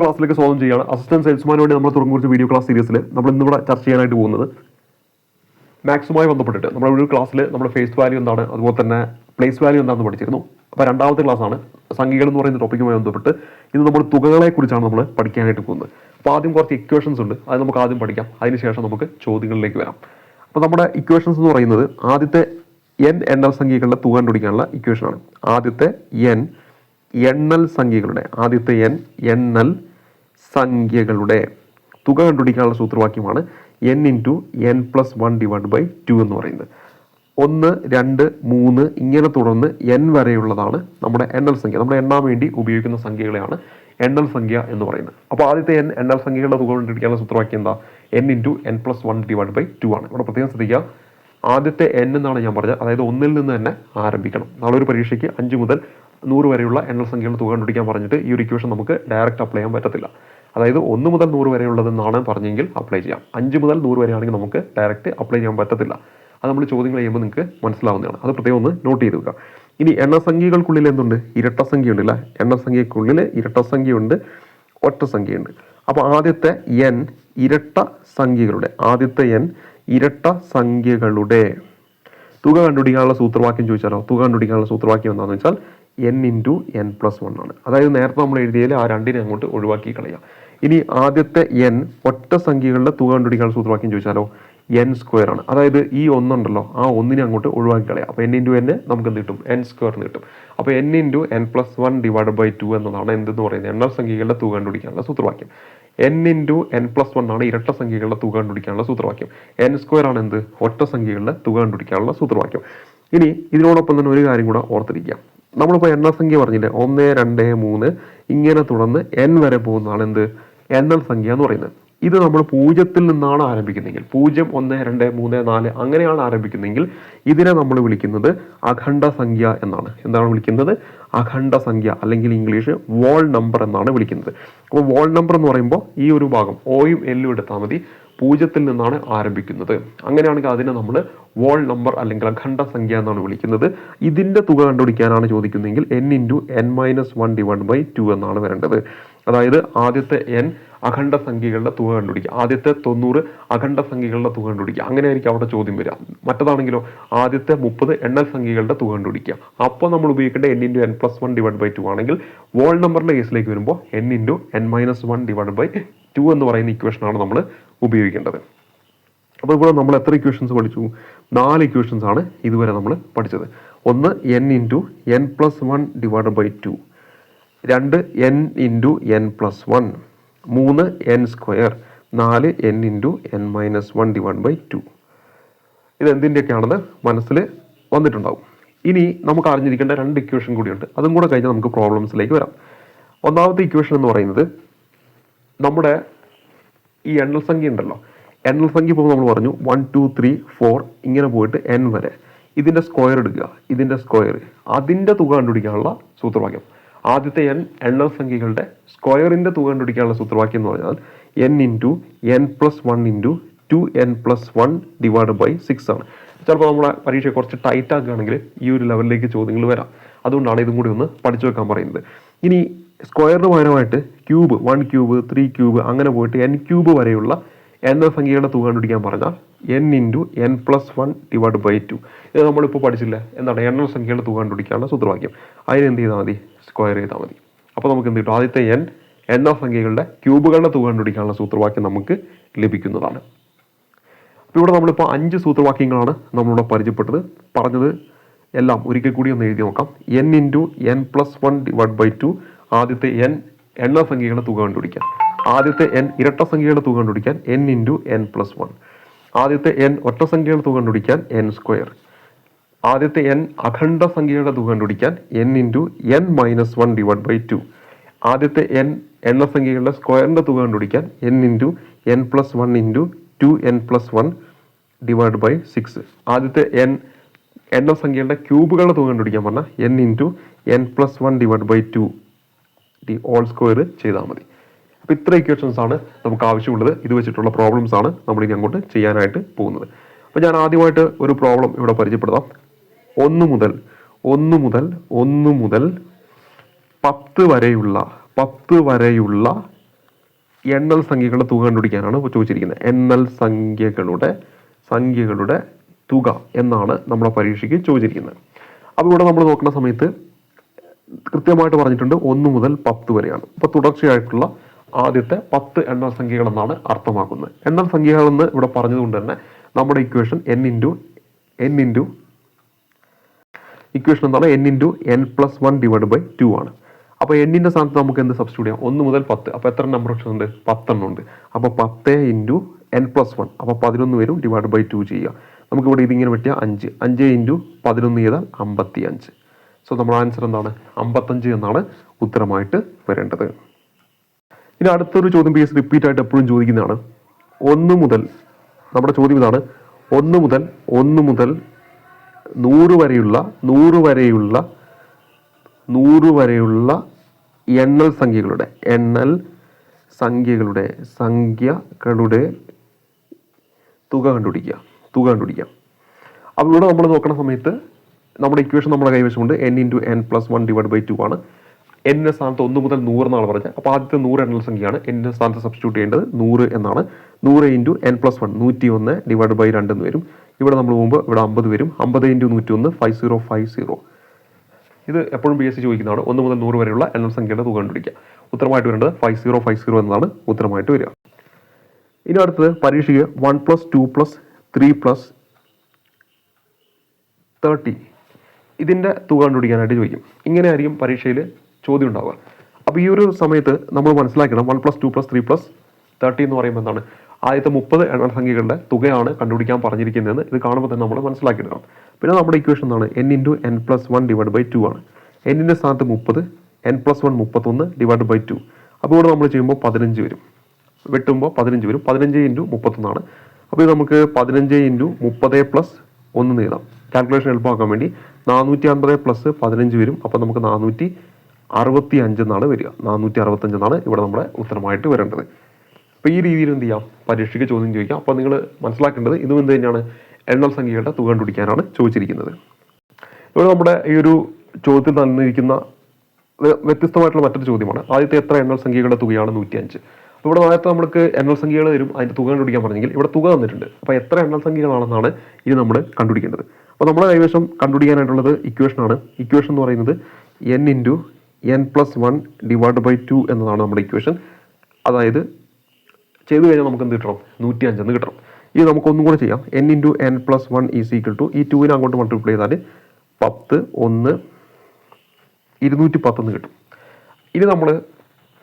ക്ലാസ്സിലേക്ക് സ്വാഗതം ചെയ്യുകയാണ് അസിസ്റ്റന്റ് സെയിൽസ്മാന് വേണ്ടി നമ്മൾ കുറിച്ച് വീഡിയോ ക്ലാസ് സീരീസിൽ നമ്മൾ ഇന്നിവിടെ ചർച്ച ചെയ്യാനായിട്ട് പോകുന്നത് മാക്സുമായി ബന്ധപ്പെട്ടിട്ട് നമ്മുടെ ഒരു ക്ലാസ്സിൽ നമ്മുടെ ഫേസ് വാല്യൂ എന്താണ് അതുപോലെ തന്നെ പ്ലേസ് വാല്യൂ എന്താണെന്ന് പഠിച്ചിരുന്നു. അപ്പോൾ രണ്ടാമത്തെ ക്ലാസ്സാണ് സംഖ്യകൾ എന്ന് പറയുന്ന ടോപ്പിക്കുമായി ബന്ധപ്പെട്ട് ഇന്ന് നമ്മൾ തുകകളെ കുറിച്ചാണ് നമ്മൾ പഠിക്കാനായിട്ട് പോകുന്നത്. അപ്പോൾ ആദ്യം കുറച്ച് ഇക്വേഷൻസ് ഉണ്ട് അത് നമുക്ക് ആദ്യം പഠിക്കാം. അതിനുശേഷം നമുക്ക് ചോദ്യങ്ങളിലേക്ക് വരാം. അപ്പോൾ നമ്മുടെ ഇക്വേഷൻസ് എന്ന് പറയുന്നത് ആദ്യത്തെ എൻ എണ്ണൽ സംഖ്യകളുടെ തുക കണ്ടുപിടിക്കാനുള്ള ഇക്വേഷനാണ് ആദ്യത്തെ എൻ എണ്ണൽ സംഖ്യകളുടെ ആദ്യത്തെ എൻ എണ്ണൽ സംഖ്യകളുടെ തുക കണ്ടുപിടിക്കാനുള്ള സൂത്രവാക്യമാണ് n into n plus one divide by two എന്ന് പറയുന്നത്. ഒന്ന് രണ്ട് മൂന്ന് ഇങ്ങനെ തുടർന്ന് എൻ വരെയുള്ളതാണ് നമ്മുടെ എണ്ണൽ സംഖ്യ. നമ്മുടെ എണ്ണാൻ വേണ്ടി ഉപയോഗിക്കുന്ന സംഖ്യകളെയാണ് എണ്ണൽ സംഖ്യ എന്ന് പറയുന്നത്. അപ്പോൾ ആദ്യത്തെ എൻ എണ്ണൽ സംഖ്യകളുടെ തുക കണ്ടുപിടിക്കാനുള്ള സൂത്രവാക്യം എന്താ? N into n plus one divide by two ആണ്. ഇവിടെ പ്രത്യേകം ശ്രദ്ധിക്കുക. ആദ്യത്തെ എൻ എന്നാണ് ഞാൻ പറഞ്ഞത്. അതായത് ഒന്നിൽ നിന്ന് തന്നെ ആരംഭിക്കണം. നാളെ ഒരു പരീക്ഷയ്ക്ക് അഞ്ച് മുതൽ നൂറ് വരെയുള്ള എണ്ണൽ സംഖ്യകളുടെ തുക കണ്ടുപിടിക്കാൻ പറഞ്ഞിട്ട് ഈ ഒരു ഇക്വേഷൻ നമുക്ക് ഡയറക്റ്റ് അപ്ലൈ ചെയ്യാൻ പറ്റത്തില്ല. അതായത് ഒന്ന് മുതൽ നൂറ് വരെയുള്ളതെന്നാണ് പറഞ്ഞെങ്കിൽ അപ്ലൈ ചെയ്യാം. അഞ്ച് മുതൽ നൂറ് വരെയാണെങ്കിൽ നമുക്ക് ഡയറക്റ്റ് അപ്ലൈ ചെയ്യാൻ പറ്റത്തില്ല. അത് നമ്മൾ ചോദ്യങ്ങൾ ചെയ്യുമ്പോൾ നിങ്ങൾക്ക് മനസ്സിലാവുന്നതാണ്. അത് പ്രത്യേകം ഒന്ന് നോട്ട് ചെയ്ത് വെക്കുക. ഇനി എണ്ണസംഖ്യകൾക്കുള്ളിൽ എന്തുണ്ട്? ഇരട്ട സംഖ്യയുണ്ട് അല്ലേ എണ്ണസംഖ്യക്കുള്ളിൽ ഒറ്റ സംഖ്യയുണ്ട് അപ്പോൾ ആദ്യത്തെ എൻ ഇരട്ട സംഖ്യകളുടെ ആദ്യത്തെ എൻ ഇരട്ട സംഖ്യകളുടെ തുക കണ്ടുപിടിക്കാനുള്ള സൂത്രവാക്യം ചോദിച്ചാലോ? തുക കണ്ടുപിടിക്കാനുള്ള സൂത്രവാക്യം എന്താണെന്ന് വെച്ചാൽ n into n plus one ആണ്. അതായത് നേരത്തെ നമ്മൾ എഴുതിയതിൽ ആ രണ്ടിനെ അങ്ങോട്ട് ഒഴിവാക്കി കളയാം. ഇനി ആദ്യത്തെ എൻ ഒറ്റ സംഖ്യകളുടെ തുക കണ്ടുപിടിക്കാൻ സൂത്രവാക്യം ചോദിച്ചാലോ? എൻ സ്ക്വയർ ആണ്. അതായത് ഈ ഒന്നുണ്ടല്ലോ ആ ഒന്നിനെ അങ്ങോട്ട് ഒഴിവാക്കി കളയാം. അപ്പോൾ എൻ ഇന്റു എൻ നമുക്ക് എന്ത് കിട്ടും? എൻ സ്ക്വയറിന് എന്ന് കിട്ടും. അപ്പോൾ n into n plus one divide by two എന്നതാണ് എന്തെന്ന് പറയുന്നത്? എണ്ണ സംഖ്യകളുടെ തുക കണ്ടുപിടിക്കാനുള്ള സൂത്രവാക്യം. N into n plus one ആണ് ഇരട്ട സംഖ്യകളുടെ തുക കണ്ടുപിടിക്കാനുള്ള സൂത്രവാക്യം. എൻ സ്ക്വയർ ആണ് എന്ത്? ഒറ്റ സംഖ്യകളുടെ തുക കണ്ടുപിടിക്കാനുള്ള സൂത്രവാക്യം. ഇനി ഇതിനോടൊപ്പം തന്നെ ഒരു കാര്യം കൂടെ ഓർത്തിരിക്കുക. നമ്മളിപ്പോൾ എണ്ണസംഖ്യ പറഞ്ഞില്ലേ? ഒന്ന് രണ്ട് മൂന്ന്. ഇങ്ങനെ തുടർന്ന് എൻ വരെ പോകുന്നതാണ് എന്ത് എണ്ണൽ സംഖ്യ എന്ന് പറയുന്നത്. ഇത് നമ്മൾ പൂജ്യത്തിൽ നിന്നാണ് ആരംഭിക്കുന്നതെങ്കിൽ പൂജ്യം ഒന്ന് രണ്ട് മൂന്ന് നാല് അങ്ങനെയാണ് ആരംഭിക്കുന്നതെങ്കിൽ ഇതിനെ നമ്മൾ വിളിക്കുന്നത് അഖണ്ഡ സംഖ്യ എന്നാണ്. എന്താണ് വിളിക്കുന്നത്? അഖണ്ഡ സംഖ്യ അല്ലെങ്കിൽ ഇംഗ്ലീഷ് വോൾ നമ്പർ എന്നാണ് വിളിക്കുന്നത്. അപ്പോൾ വോൾ നമ്പർ എന്ന് പറയുമ്പോൾ ഈ ഒരു ഭാഗം ഓയും എല്ലും എടുത്താൽ മതി. പൂജ്യത്തിൽ നിന്നാണ് ആരംഭിക്കുന്നത്. അങ്ങനെയാണെങ്കിൽ അതിനെ നമ്മൾ വോൾ നമ്പർ അല്ലെങ്കിൽ അഖണ്ഡ സംഖ്യ എന്നാണ് വിളിക്കുന്നത്. ഇതിന്റെ തുക കണ്ടുപിടിക്കാനാണ് ചോദിക്കുന്നതെങ്കിൽ n into n minus one divide by two എന്നാണ് വരേണ്ടത്. അതായത് ആദ്യത്തെ എൻ അഖണ്ഡ സംഖ്യകളുടെ തുക കണ്ടുപിടിക്കുക. ആദ്യത്തെ തൊണ്ണൂറ് അഖണ്ഡ സംഖ്യകളുടെ തുക കണ്ടുപിടിക്കുക. അങ്ങനെ ആയിരിക്കും അവിടെ ചോദ്യം വരിക. മറ്റതാണെങ്കിലോ ആദ്യത്തെ മുപ്പത് എണ്ണൽ സംഖ്യകളുടെ തുക കണ്ടുപിടിക്കുക. അപ്പോൾ നമ്മൾ ഉപയോഗിക്കേണ്ട n into n plus one divide by two ആണെങ്കിൽ വോൾ നമ്പറിന്റെ കേസിലേക്ക് വരുമ്പോൾ n into n minus one divide by two എന്ന് പറയുന്ന ഇക്വേഷനാണ് നമ്മൾ ഉപയോഗിക്കേണ്ടത്. അപ്പോൾ ഇവിടെ നമ്മൾ എത്ര ഇക്വേഷൻസ് പഠിച്ചു? നാല് ഇക്വേഷൻസ് ആണ് ഇതുവരെ നമ്മൾ പഠിച്ചത്. ഒന്ന് n into n plus one divide by two രണ്ട് n into n plus one മൂന്ന് എൻ സ്ക്വയർ നാല് n into n minus one divide by two ഇതെന്തിന്റെയൊക്കെയാണെന്ന് മനസ്സിൽ വന്നിട്ടുണ്ടാവും. ഇനി നമുക്ക് അറിഞ്ഞിരിക്കേണ്ട രണ്ട് ഇക്വേഷൻ കൂടിയുണ്ട്. അതും കൂടെ കഴിഞ്ഞാൽ നമുക്ക് പ്രോബ്ലംസിലേക്ക് വരാം. ഒന്നാമത്തെ ഇക്വേഷൻ എന്ന് പറയുന്നത് നമ്മുടെ ഈ എണ്ണൽ സംഖ്യ ഉണ്ടല്ലോ. എണ്ണൽ സംഖ്യ പോകുമ്പോൾ നമ്മൾ പറഞ്ഞു വൺ ടു ത്രീ ഫോർ ഇങ്ങനെ പോയിട്ട് എൻ വരെ. ഇതിന്റെ സ്ക്വയർ എടുക്കുക. ഇതിന്റെ സ്ക്വയർ അതിന്റെ തുക കണ്ടുപിടിക്കാനുള്ള സൂത്രവാക്യം. ആദ്യത്തെ എൻ എണ്ണൽ സംഖ്യകളുടെ സ്ക്വയറിന്റെ തുക കണ്ടുപിടിക്കാനുള്ള സൂത്രവാക്യം എന്ന് പറഞ്ഞാൽ n into n plus one into two n plus one divide by six ആണ്. ചിലപ്പോൾ നമ്മുടെ പരീക്ഷ കുറച്ച് ടൈറ്റ് ആക്കുകയാണെങ്കിൽ ഈ ഒരു ലെവലിലേക്ക് ചോദ്യങ്ങൾ വരാം. അതുകൊണ്ടാണ് ഇതും കൂടി ഒന്ന് പഠിച്ചു വെക്കാൻ പറയുന്നത്. ഇനി സ്ക്വയറിന് പകരമായിട്ട് cube one cube three cube അങ്ങനെ പോയിട്ട് എൻ ക്യൂബ് വരെയുള്ള എന്ന സംഖ്യയുടെ തുക കണ്ടുപിടിക്കാൻ പറഞ്ഞാൽ n into n plus one divide by two ഇത് നമ്മളിപ്പോൾ പഠിച്ചില്ല? എന്താണ്? എണ്ണൽ സംഖ്യയുടെ തുക കണ്ടുപിടിക്കാനുള്ള സൂത്രവാക്യം. അതിന് എന്ത് ചെയ്താൽ മതി? സ്ക്വയർ ചെയ്താൽ മതി. അപ്പോൾ നമുക്ക് എന്ത് കിട്ടും? ആദ്യത്തെ എൻ എണ്ണ സംഖ്യകളുടെ ക്യൂബുകളുടെ തുക കണ്ടുപിടിക്കാനുള്ള സൂത്രവാക്യം നമുക്ക് ലഭിക്കുന്നതാണ്. അപ്പോൾ ഇവിടെ നമ്മളിപ്പോൾ അഞ്ച് സൂത്രവാക്യങ്ങളാണ് നമ്മളിവിടെ പരിചയപ്പെട്ടത്. പറഞ്ഞത് എല്ലാം ഒരിക്കൽ കൂടി ഒന്ന് എഴുതി നോക്കാം. N into n plus one divide by two ആദ്യത്തെ എൻ എണ്ണ സംഖ്യകളുടെ തുക കണ്ടുപിടിക്കാം. ആദ്യത്തെ എൻ ഇരട്ട സംഖ്യകളുടെ തുക കണ്ടുപിടിക്കാൻ n into n plus one ആദ്യത്തെ എൻ ഒറ്റ സംഖ്യകളുടെ തുക കണ്ടുപിടിക്കാൻ എൻ സ്ക്വയർ ആദ്യത്തെ എൻ അഖണ്ഡ സംഖ്യകളുടെ തുക കണ്ടുപിടിക്കാൻ n into n minus one divide by two ആദ്യത്തെ എൻ എണ്ണ സംഖ്യകളുടെ സ്ക്വയറിന്റെ തുക കണ്ടുപിടിക്കാൻ n into n plus one into two n plus one divide by six ആദ്യത്തെ എൻ എണ്ണ സംഖ്യകളുടെ ക്യൂബുകളുടെ തുക കണ്ടുപിടിക്കാൻ പറഞ്ഞാൽ n into n plus one divide by two the whole square ചെയ്താൽ മതി. അപ്പോൾ ഇത്ര ഇക്വേഷൻസ് ആണ് നമുക്ക് ആവശ്യമുള്ളത്. ഇത് വെച്ചിട്ടുള്ള പ്രോബ്ലംസ് ആണ് നമ്മൾ ഇനി അങ്ങോട്ട് ചെയ്യാനായിട്ട് പോകുന്നത്. അപ്പോൾ ഞാൻ ആദ്യമായിട്ട് ഒരു പ്രോബ്ലം ഇവിടെ പരിചയപ്പെടുത്താം. ഒന്ന് മുതൽ ഒന്ന് മുതൽ ഒന്ന് മുതൽ പത്ത് വരെയുള്ള പത്ത് വരെയുള്ള എണ്ണൽ സംഖ്യകളുടെ തുക കണ്ടുപിടിക്കാനാണ് ചോദിച്ചിരിക്കുന്നത്. എണ്ണൽ സംഖ്യകളുടെ സംഖ്യകളുടെ തുക എന്നാണ് നമ്മുടെ പരീക്ഷയ്ക്ക് ചോദിച്ചിരിക്കുന്നത്. അപ്പോൾ ഇവിടെ നമ്മൾ നോക്കുന്ന സമയത്ത് കൃത്യമായിട്ട് പറഞ്ഞിട്ടുണ്ട് ഒന്ന് മുതൽ പത്ത് വരെയാണ്. അപ്പോൾ തുടർച്ചയായിട്ടുള്ള ആദ്യത്തെ പത്ത് എണ്ണൽ സംഖ്യകൾ എന്നാണ് അർത്ഥമാക്കുന്നത്. എണ്ണൽ സംഖ്യകൾ എന്ന് ഇവിടെ പറഞ്ഞതുകൊണ്ട് തന്നെ നമ്മുടെ equation n into n into equation എന്താണ്? N into n plus one divide by two ആണ്. അപ്പോൾ എണ്ണിന്റെ സ്ഥാനത്ത് നമുക്ക് എന്ത് സബ്സ്റ്റിറ്റ്യൂട്ട് ചെയ്യാം? ഒന്ന് മുതൽ പത്ത്. അപ്പോൾ എത്ര നമ്പർ ഓപ്ഷൻ ഉണ്ട് പത്തെണ്ണം ഉണ്ട് അപ്പോൾ പത്ത് ഇന്റു എൻ പ്ലസ് വൺ അപ്പോൾ പതിനൊന്ന് വരും ഡിവൈഡ് ബൈ ടു ചെയ്യുക. നമുക്കിവിടെ ഇതിങ്ങനെ പറ്റിയ അഞ്ച്. അഞ്ച് ഇന്റു പതിനൊന്ന് ചെയ്താൽ അമ്പത്തി അഞ്ച് സോ നമ്മുടെ ആൻസർ എന്താണ്? അമ്പത്തഞ്ച് എന്നാണ് ഉത്തരമായിട്ട് വരേണ്ടത്. ഇനി അടുത്തൊരു ചോദ്യം പി എസ് റിപ്പീറ്റ് ആയിട്ട് എപ്പോഴും ചോദിക്കുന്നതാണ്. ഒന്ന് മുതൽ നമ്മുടെ ചോദ്യം ഇതാണ്. ഒന്ന് മുതൽ ഒന്ന് മുതൽ നൂറ് വരെയുള്ള നൂറ് വരെയുള്ള നൂറ് വരെയുള്ള എണ്ണൽ സംഖ്യകളുടെ എണ്ണൽ സംഖ്യകളുടെ സംഖ്യകളുടെ തുക കണ്ടുപിടിക്കുക തുക കണ്ടുപിടിക്കുക. അപ്പോൾ ഇവിടെ നമ്മൾ നോക്കുന്ന സമയത്ത് നമ്മുടെ ഇക്വേഷൻ നമ്മുടെ കൈവശമുണ്ട് n into n plus one divide by two ആണ്. എന്നിന്റെ സ്ഥാനത്ത് ഒന്ന് മുതൽ നൂറ് എന്നാണ് പറഞ്ഞത്. അപ്പോൾ ആദ്യത്തെ നൂറ് എണ്ണൽ സംഖ്യയാണ് എന്നിന്റെ സ്ഥാനത്ത് സബ്സ്റ്റിറ്റ്യൂട്ട് ചെയ്യേണ്ടത് നൂറ് എന്നാണ്. നൂറ് ഇന്റു എൻ പ്ലസ് വൺ നൂറ്റി ഒന്ന് ഡിവൈഡ് ബൈ രണ്ട് എന്ന് വരും. ഇവിടെ നമ്മൾ പോകുമ്പോൾ ഇവിടെ അമ്പത് വരും. അമ്പത് ഇന്റു നൂറ്റി ഒന്ന് ഫൈവ് സീറോ ഫൈവ് സീറോ ഇത് എപ്പോഴും ബി എസ് സി ചോദിക്കുന്നതാണ്. ഒന്ന് മുതൽ നൂറ് വരെയുള്ള എണ്ണൽ സംഖ്യയുടെ തുക കണ്ടുപിടിക്കുക. ഉത്തരമായിട്ട് വരേണ്ടത് ഫൈവ് സീറോ ഫൈവ് സീറോ എന്നതാണ് ഉത്തരമായിട്ട് വരിക. ഇനി അടുത്തത് പരീക്ഷയ്ക്ക് one plus two plus three plus thirty ഇതിന്റെ തുക കണ്ടുപിടിക്കാനായിട്ട് ചോദിക്കും. ഇങ്ങനെയായിരിക്കും പരീക്ഷയിൽ ചോദ്യം ഉണ്ടാവുക. അപ്പോൾ ഈ ഒരു സമയത്ത് നമ്മൾ മനസ്സിലാക്കണം one plus two plus three plus thirty എന്ന് പറയുമ്പോൾ എന്താണ്? ആദ്യത്തെ മുപ്പത് എണ്ണസംഖ്യകളുടെ തുകയാണ് കണ്ടുപിടിക്കാൻ പറഞ്ഞിരിക്കുന്നതെന്ന് ഇത് കാണുമ്പോൾ തന്നെ നമ്മൾ മനസ്സിലാക്കിയെടുക്കണം പിന്നെ നമ്മുടെ ഇക്വേഷൻ എന്താണ്? N into n plus one divide by two ആണ്. എന്നിന്റെ സ്ഥാനത്ത് മുപ്പത് എൻ പ്ലസ് വൺ മുപ്പത്തൊന്ന് ഡിവൈഡ് ബൈ ടു അപ്പോൾ ഇവിടെ നമ്മൾ ചെയ്യുമ്പോൾ പതിനഞ്ച് വരും. വെട്ടുമ്പോൾ പതിനഞ്ച് വരും. പതിനഞ്ച് ഇന്റു മുപ്പത്തൊന്നാണ് അപ്പോൾ ഇത് നമുക്ക് പതിനഞ്ച് ഇന്റു മുപ്പത് പ്ലസ് ഒന്ന് നീളാം കാൽക്കുലേഷൻ എളുപ്പമാക്കാൻ വേണ്ടി നാനൂറ്റി അൻപത് പ്ലസ് പതിനഞ്ച് വരും. അപ്പോൾ നമുക്ക് നാനൂറ്റി അറുപത്തി അഞ്ചെന്നാണ് വരിക. നാനൂറ്റി അറുപത്തഞ്ചെന്നാണ് ഇവിടെ നമ്മുടെ ഉത്തരമായിട്ട് വരേണ്ടത്. അപ്പോൾ ഈ രീതിയിൽ എന്ത് ചെയ്യാം? പരീക്ഷയ്ക്ക് ചോദ്യം ചോദിക്കാം. അപ്പോൾ നിങ്ങൾ മനസ്സിലാക്കേണ്ടത് ഇതും എന്ത് തന്നെയാണ്? എണ്ണൽ സംഖ്യകളുടെ തുക കണ്ടുപിടിക്കാനാണ് ചോദിച്ചിരിക്കുന്നത്. ഇവിടെ നമ്മുടെ ഈ ഒരു ചോദ്യത്തിൽ തന്നിരിക്കുന്ന വ്യ- വ്യത്യസ്തമായിട്ടുള്ള മറ്റൊരു ചോദ്യമാണ്. ആദ്യത്തെ എത്ര എണ്ണൽ സംഖ്യകളുടെ തുകയാണ് നൂറ്റി അഞ്ച് അപ്പോൾ ഇവിടെ നേരത്തെ നമുക്ക് എണ്ണൽ സംഖ്യകൾ തരും അതിന്റെ തുക കണ്ടുപിടിക്കാൻ പറഞ്ഞെങ്കിൽ ഇവിടെ തുക തന്നിട്ടുണ്ട്. അപ്പോൾ എത്ര എണ്ണൽ സംഖ്യകളാണെന്നാണ് ഇനി നമ്മൾ കണ്ടുപിടിക്കേണ്ടത്. അപ്പോൾ നമ്മുടെ കൈവശം കണ്ടുപിടിക്കാനായിട്ടുള്ളത് ഇക്വേഷനാണ് ഇക്വേഷൻ എന്ന് പറയുന്നത് n into n plus one divide by two എന്നതാണ് നമ്മുടെ ഇക്വേഷൻ അതായത് ചെയ്തു കഴിഞ്ഞാൽ നമുക്ക് എന്ത് കിട്ടണം? നൂറ്റി അഞ്ചെന്ന് കിട്ടണം. ഇത് നമുക്ക് ഒന്നും കൂടെ ചെയ്യാം. N into n plus one is equal to ഈ ടൂവിനെ അങ്ങോട്ട് മൾട്ടിപ്ലൈ ചെയ്താൽ പത്ത് ഒന്ന് ഇരുന്നൂറ്റി പത്തെന്ന് കിട്ടും. ഇനി നമ്മൾ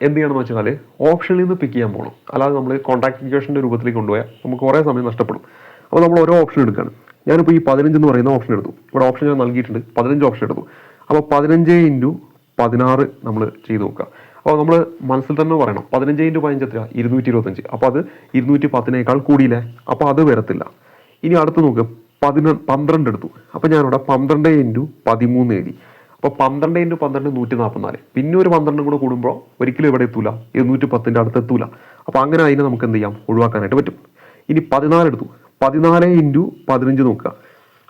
എന്ത് ചെയ്യണമെന്ന് വെച്ചാൽ ഓപ്ഷനിൽ നിന്ന് പിക്ക് ചെയ്യാൻ പോകണം അല്ലാതെ നമ്മൾ കോൺടാക്ട് ഇക്വേഷന്റെ രൂപത്തിലേക്ക് കൊണ്ടുപോയാൽ നമുക്ക് കുറേ സമയം നഷ്ടപ്പെടും. അപ്പോൾ നമ്മൾ ഓരോ ഓപ്ഷൻ എടുക്കുകയാണ് ഞാനിപ്പോൾ ഈ പതിനഞ്ച് എന്ന് പറയുന്ന ഓപ്ഷൻ എടുത്തു. ഇവിടെ ഓപ്ഷൻ ഞാൻ നൽകിയിട്ടുണ്ട്. പതിനഞ്ച് ഓപ്ഷൻ എടുത്തു. അപ്പോൾ പതിനഞ്ച് ഇന്റു പതിനാറ് നമ്മൾ ചെയ്ത് നോക്കുക. അപ്പോൾ നമ്മൾ മനസ്സിൽ തന്നെ പറയണം. പതിനഞ്ച് ഇന്റു പതിനഞ്ച് എത്ര ഇരുന്നൂറ്റി ഇരുപത്തഞ്ച് അപ്പോൾ അത് ഇരുന്നൂറ്റി പത്തിനേക്കാൾ കൂടിയില്ലേ? അപ്പോൾ അത് വരത്തില്ല. ഇനി അടുത്ത് നോക്ക്. പതിന പന്ത്രണ്ട് എടുത്തു. അപ്പോൾ ഞാനിവിടെ പന്ത്രണ്ട് ഇന്റു പതിമൂന്ന് എഴുതി. അപ്പോൾ പന്ത്രണ്ട് ഇന്റു പന്ത്രണ്ട് നൂറ്റി നാൽപ്പത്തിനാല് പിന്നെ ഒരു പന്ത്രണ്ടും കൂടെ കൂടുമ്പോൾ ഒരിക്കലും ഇവിടെ എത്തൂല. ഇരുന്നൂറ്റി പത്തിന്റെ അടുത്ത് എത്തൂല. അപ്പോൾ അങ്ങനെ അതിനെ നമുക്ക് എന്ത് ചെയ്യാം? ഒഴിവാക്കാനായിട്ട് പറ്റും. ഇനി പതിനാല് എടുത്തു. പതിനാല് ഇന്റു പതിനഞ്ച് നോക്കുക.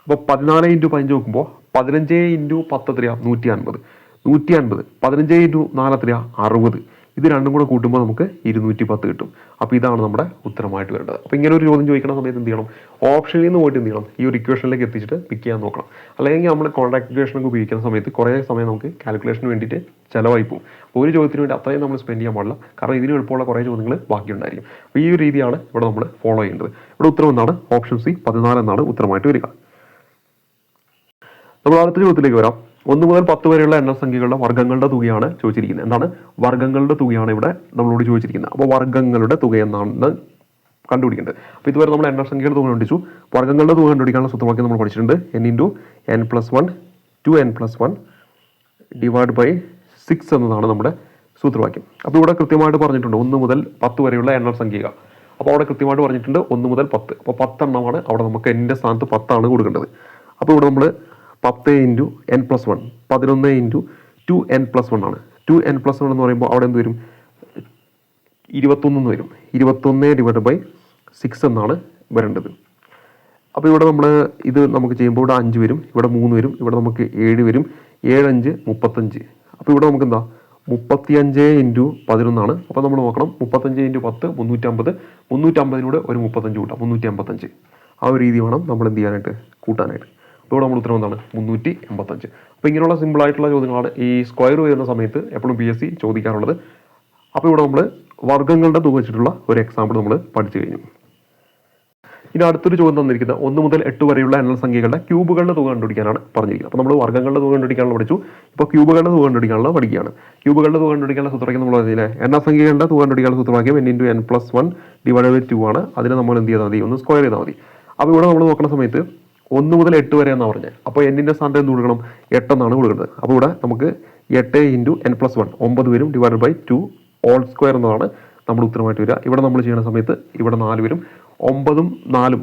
അപ്പോൾ പതിനാല് ഇന്റു പതിനഞ്ച് നോക്കുമ്പോൾ പതിനഞ്ച് ഇന്റു പത്ത് എത്രയാ? നൂറ്റി അൻപത്. നൂറ്റി അൻപത്. പതിനഞ്ച് ഇന്റു നാല് എത്രയാ? അറുപത്. ഇത് രണ്ടും കൂടെ കൂട്ടുമ്പോൾ നമുക്ക് ഇരുന്നൂറ്റി പത്ത് കിട്ടും. അപ്പോൾ ഇതാണ് നമ്മുടെ ഉത്തരമായിട്ട് വരേണ്ടത്. അപ്പോൾ ഇങ്ങനെ ഒരു ചോദ്യം ചോദിക്കുന്ന സമയത്ത് എന്ത് ചെയ്യണം? ഓപ്ഷനിൽ നിന്ന് പോയിട്ട് എന്ത് ചെയ്യണം? ഈ ഒരു ഇക്വേഷനിലേക്ക് എത്തിച്ചിട്ട് പിക്ക് ചെയ്യാൻ നോക്കണം. അല്ലെങ്കിൽ നമ്മൾ കോൺടാക്ട് ഇക്വേഷനൊക്കെ ഉപയോഗിക്കുന്ന സമയത്ത് കുറേ സമയം നമുക്ക് കാൽക്കുലേഷന് വേണ്ടിയിട്ട് ചിലവായി പോകും. അപ്പോൾ ഒരു ചോദ്യത്തിന് വേണ്ടി അത്രയും നമ്മൾ സ്പെൻഡ് ചെയ്യാൻ പാടില്ല. കാരണം ഇതിന് എളുപ്പമുള്ള കുറേ ചോദ്യങ്ങൾ ബാക്കിയുണ്ടായിരിക്കും. അപ്പോൾ ഈ ഒരു രീതിയാണ് ഇവിടെ നമ്മൾ ഫോളോ ചെയ്യേണ്ടത്. ഇവിടെ ഉത്തരം എന്താണ്? ഓപ്ഷൻ സി പതിനാല് എന്നാണ് ഉത്തരമായിട്ട് വരിക. നമ്മൾ അടുത്ത ചോദ്യത്തിലേക്ക് വരാം. ഒന്ന് മുതൽ പത്ത് വരെയുള്ള എണ്ണസംഖ്യകളുടെ വർഗങ്ങളുടെ തുകയാണ് ചോദിച്ചിരിക്കുന്നത്. എന്താണ്? വർഗങ്ങളുടെ തുകയാണ് ഇവിടെ നമ്മളോട് ചോദിച്ചിരിക്കുന്നത്. അപ്പോൾ വർഗങ്ങളുടെ തുക എന്നാണ് കണ്ടുപിടിക്കേണ്ടത്. അപ്പോൾ ഇതുവരെ നമ്മൾ എണ്ണസംഖ്യയുടെ തുക കണ്ടുപിടിച്ചു. വർഗങ്ങളുടെ തുക കണ്ടുപിടിക്കാനുള്ള സൂത്രവാക്യം നമ്മൾ പഠിച്ചിട്ടുണ്ട്. N into n plus one two n plus one divide by six എന്നതാണ് നമ്മുടെ സൂത്രവാക്യം. അപ്പോൾ ഇവിടെ കൃത്യമായിട്ട് പറഞ്ഞിട്ടുണ്ട് ഒന്ന് മുതൽ പത്ത് വരെയുള്ള എണ്ണ സംഖ്യ അപ്പോൾ അവിടെ കൃത്യമായിട്ട് പറഞ്ഞിട്ടുണ്ട് ഒന്ന് മുതൽ പത്ത്. അപ്പോൾ പത്തെണ്ണമാണ് അവിടെ നമുക്ക് എന്റെ സ്ഥാനത്ത് പത്താണ് കൊടുക്കേണ്ടത്. അപ്പോൾ ഇവിടെ നമ്മൾ പത്ത് ഇന്റു എൻ പ്ലസ് വൺ പതിനൊന്ന് into two n plus one ആണ്. ടു എൻ പ്ലസ് വൺ എന്ന് പറയുമ്പോൾ അവിടെ എന്ത് വരും? ഇരുപത്തൊന്ന് എന്ന് വരും. ഇരുപത്തൊന്ന് ഡിവൈഡ് ബൈ സിക്സ് എന്നാണ് വരേണ്ടത്. അപ്പോൾ ഇവിടെ നമ്മൾ ഇത് നമുക്ക് ചെയ്യുമ്പോൾ ഇവിടെ അഞ്ച് വരും ഇവിടെ മൂന്ന് വരും ഇവിടെ നമുക്ക് ഏഴ് വരും. ഏഴഞ്ച് മുപ്പത്തഞ്ച്. അപ്പോൾ ഇവിടെ നമുക്ക് എന്താ? മുപ്പത്തിയഞ്ച് ഇന്റു പതിനൊന്നാണ് അപ്പോൾ നമ്മൾ നോക്കണം. മുപ്പത്തഞ്ച് ഇന്റു പത്ത് മുന്നൂറ്റമ്പത്. മുന്നൂറ്റമ്പതിനൂടെ ഒരു മുപ്പത്തഞ്ച് കൂട്ടാം. മുന്നൂറ്റി അമ്പത്തഞ്ച് ആ ഒരു രീതി വേണം നമ്മൾ എന്ത് ചെയ്യാനായിട്ട്? കൂട്ടാനായിട്ട്. അപ്പോൾ നമ്മൾ ഉത്തരം എന്താണ് മുന്നൂറ്റി എൺപത്തഞ്ച്. അപ്പോൾ ഇങ്ങനെയുള്ള സിമ്പിൾ ആയിട്ടുള്ള ചോദ്യങ്ങളാണ് ഈ സ്ക്വയർ വരുന്ന സമയത്ത് എപ്പോഴും പി എസ് സി ചോദിക്കാറുള്ളത്. അപ്പോൾ ഇവിടെ നമ്മൾ വർഗങ്ങളുടെ തുക വെച്ചിട്ടുള്ള ഒരു എക്സാമ്പിൾ നമ്മൾ പഠിച്ചു കഴിഞ്ഞു. ഇനി അടുത്തൊരു ചോദ്യം തന്നിരിക്കുന്നത് ഒന്ന് മുതൽ എട്ട് വരെയുള്ള എണ്ണൽ സംഖ്യകളുടെ ക്യൂബുകളുടെ തുക കണ്ടുപിടിക്കാനാണ് പറഞ്ഞിരിക്കുന്നത്. അപ്പോൾ നമ്മൾ വർഗങ്ങളുടെ തുക കണ്ടുപിടിക്കാനുള്ള പഠിച്ചു. ഇപ്പോൾ ക്യൂബുകളുടെ തുക കണ്ടുപിടിക്കാനുള്ള പഠിക്കുകയാണ്. ക്യൂബുകളുടെ തുക കണ്ടുപിടിക്കാനുള്ള സൂത്രവാക്യം നമ്മൾ പറഞ്ഞില്ലേ? എണ്ണ സംഖ്യകളുടെ തുക കണ്ടുപിടിക്കാനുള്ള സൂത്രവാക്യം n into n plus one divide by two ആണ്. അതിനെ നമ്മൾ എന്ത് ചെയ്താൽ മതി? ഒന്ന് സ്ക്വയർ ചെയ്താൽ മതി. അപ്പോൾ ഇവിടെ നമ്മൾ നോക്കുന്ന സമയത്ത് ഒന്ന് മുതൽ എട്ട് വരെ എന്നാണ് പറഞ്ഞത് അപ്പോൾ എന്നിന്റെ സ്ഥാനത്ത് എന്ത് കൊടുക്കണം? എട്ടെന്നാണ് കൊടുക്കുന്നത്. അപ്പോൾ ഇവിടെ നമുക്ക് എട്ട് ഇന്റു എൻ പ്ലസ് വൺ ഒമ്പത് വരും divide by two whole square എന്നതാണ് നമ്മുടെ ഉത്തരമായിട്ട് വരിക. ഇവിടെ നമ്മൾ ചെയ്യുന്ന സമയത്ത് ഇവിടെ നാല് വരും. ഒമ്പതും നാലും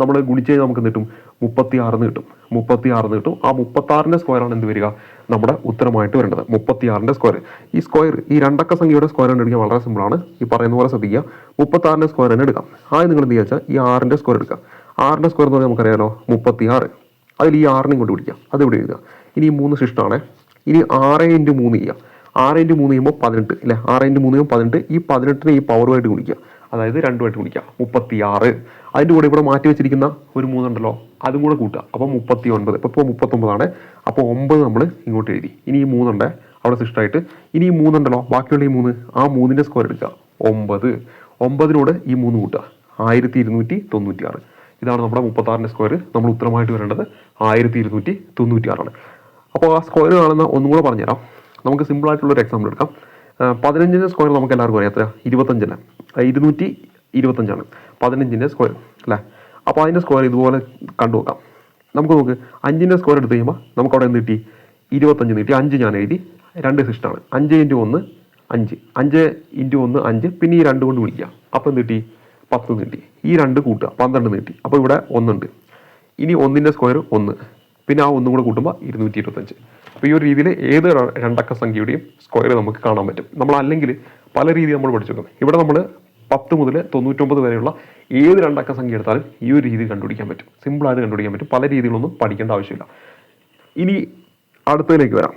നമ്മൾ ഗുണിച്ച് കഴിഞ്ഞാൽ നമുക്ക് കിട്ടും? മുപ്പത്തി ആറിന് കിട്ടും. മുപ്പത്തി ആറിന് കിട്ടും. ആ മുപ്പത്താറിന്റെ സ്ക്വയറാണ് എന്ത് വരിക? നമ്മുടെ ഉത്തരമായിട്ട് വരേണ്ടത്. മുപ്പത്തി ആറിന്റെ സ്ക്വയർ ഈ സ്ക്വയർ ഈ രണ്ടക്ക സംഖ്യയുടെ സ്ക്വയർ കണ്ടുപിടിക്കാൻ വളരെ സിമ്പിളാണ് ഈ പറയുന്ന പോലെ ശ്രദ്ധിക്കുക. മുപ്പത്താറിന്റെ സ്ക്വയർ തന്നെ എടുക്കാം. ആദ്യം നിങ്ങൾ എന്ത് വെച്ചാൽ ഈ ആറിന്റെ സ്ക്വയർ എടുക്കുക. ആറിന്റെ സ്ക്വയർ എന്ന് പറഞ്ഞാൽ നമുക്കറിയാലോ മുപ്പത്തി ആറ് അതിൽ ഈ ആറിനെയും കൊണ്ട് പിടിക്കാം അത് ഇവിടെ എഴുതുക. ഇനി മൂന്ന് ശിഷ്ടമാണ് ഇനി ആറ് ഇന്റു മൂന്ന് ചെയ്യുക ആറ് ഇന്റു മൂന്ന് ചെയ്യുമ്പോൾ പതിനെട്ട് അല്ലേ ആറ് ഇന്റു മൂന്ന് ചെയ്യുമ്പോൾ പതിനെട്ട്. ഈ പതിനെട്ടിനെ ഈ പവറുമായിട്ട് ഗുണിക്കുക. അതായത് രണ്ടുമായിട്ട് ഗുണിക്കുക. മുപ്പത്തി ആറ് അതിന്റെ കൂടെ ഇവിടെ മാറ്റി വെച്ചിരിക്കുന്ന ഒരു മൂന്നുണ്ടല്ലോ അതും കൂടെ കൂട്ടുക. അപ്പോൾ മുപ്പത്തി ഒൻപത് ഇപ്പോൾ മുപ്പത്തൊമ്പതാണ്. അപ്പോൾ ഒമ്പത് നമ്മൾ ഇങ്ങോട്ട് എഴുതി. ഇനി ഈ മൂന്നുണ്ട് അവിടെ ശിഷ്ടമായിട്ട് ഇനി ഈ മൂന്നുണ്ടല്ലോ ബാക്കിയുള്ള ഈ മൂന്ന് ആ മൂന്നിന്റെ സ്ക്വയർ എടുക്കുക. ഒമ്പത്. ഒമ്പതിനോട് ഈ മൂന്ന് കൂട്ടുക. ആയിരത്തി ഇരുന്നൂറ്റി തൊണ്ണൂറ്റി ആറ് ഇതാണ് നമ്മുടെ മുപ്പത്താറിന്റെ സ്ക്വയർ നമ്മൾ ഉത്തരമായിട്ട് വരേണ്ടത് ആയിരത്തി ഇരുന്നൂറ്റി തൊണ്ണൂറ്റി ആറാണ് അപ്പോൾ ആ സ്ക്വയർ കാണുന്ന ഒന്നും കൂടെ പറഞ്ഞുതരാം. നമുക്ക് ഒരു എക്സാമ്പിൾ എടുക്കാം. പതിനഞ്ചിന്റെ സ്ക്വയർ നമുക്ക് എല്ലാവർക്കും അറിയാം. എത്ര? ഇരുപത്തഞ്ചല്ല? ഇരുന്നൂറ്റി ഇരുപത്തഞ്ചാണ് പതിനഞ്ചിന്റെ സ്ക്വയർ അല്ലേ? അപ്പോൾ അതിന്റെ സ്ക്വയർ ഇതുപോലെ കണ്ടു നോക്കാം. നമുക്ക് നോക്ക് അഞ്ചിന്റെ സ്ക്വയർ എടുത്ത് കഴിയുമ്പോൾ നമുക്ക് അവിടെ എന്ത് കിട്ടി? ഇരുപത്തഞ്ച് നീട്ടി അഞ്ച് ഞാൻ എഴുതി. രണ്ട് സിസ്റ്റാണ്. അഞ്ച് ഇന്റു ഒന്ന് അഞ്ച്. അഞ്ച് ഇന്റു ഒന്ന് അഞ്ച്. പിന്നെ ഈ രണ്ട് കൊണ്ട് വിളിക്കുക അപ്പോൾ എന്ത് കിട്ടി? പത്ത് നീട്ടി ഈ രണ്ട് കൂട്ടുക. പന്ത്രണ്ട് നീട്ടി അപ്പോൾ ഇവിടെ ഒന്നുണ്ട്. ഇനി ഒന്നിന്റെ സ്ക്വയർ ഒന്ന്. പിന്നെ ആ ഒന്നും കൂടെ കൂട്ടുമ്പോൾ ഇരുന്നൂറ്റി ഇരുപത്തഞ്ച്. അപ്പോൾ ഈ ഒരു രീതിയിൽ ഏത് രണ്ടക്ക സംഖ്യയുടെയും സ്ക്വയർ നമുക്ക് കാണാൻ പറ്റും. നമ്മൾ അല്ലെങ്കിൽ പല രീതി നമ്മൾ പഠിച്ചു വെക്കും ഇവിടെ നമ്മൾ പത്ത് മുതൽ തൊണ്ണൂറ്റൊമ്പത് വരെയുള്ള ഏത് രണ്ടക്ക സംഖ്യ എടുത്താലും ഈ ഒരു രീതി കണ്ടുപിടിക്കാൻ പറ്റും. സിമ്പിളായിട്ട് കണ്ടുപിടിക്കാൻ പറ്റും. പല രീതികളൊന്നും പഠിക്കേണ്ട ആവശ്യമില്ല. ഇനി അടുത്തതിലേക്ക് വരാം.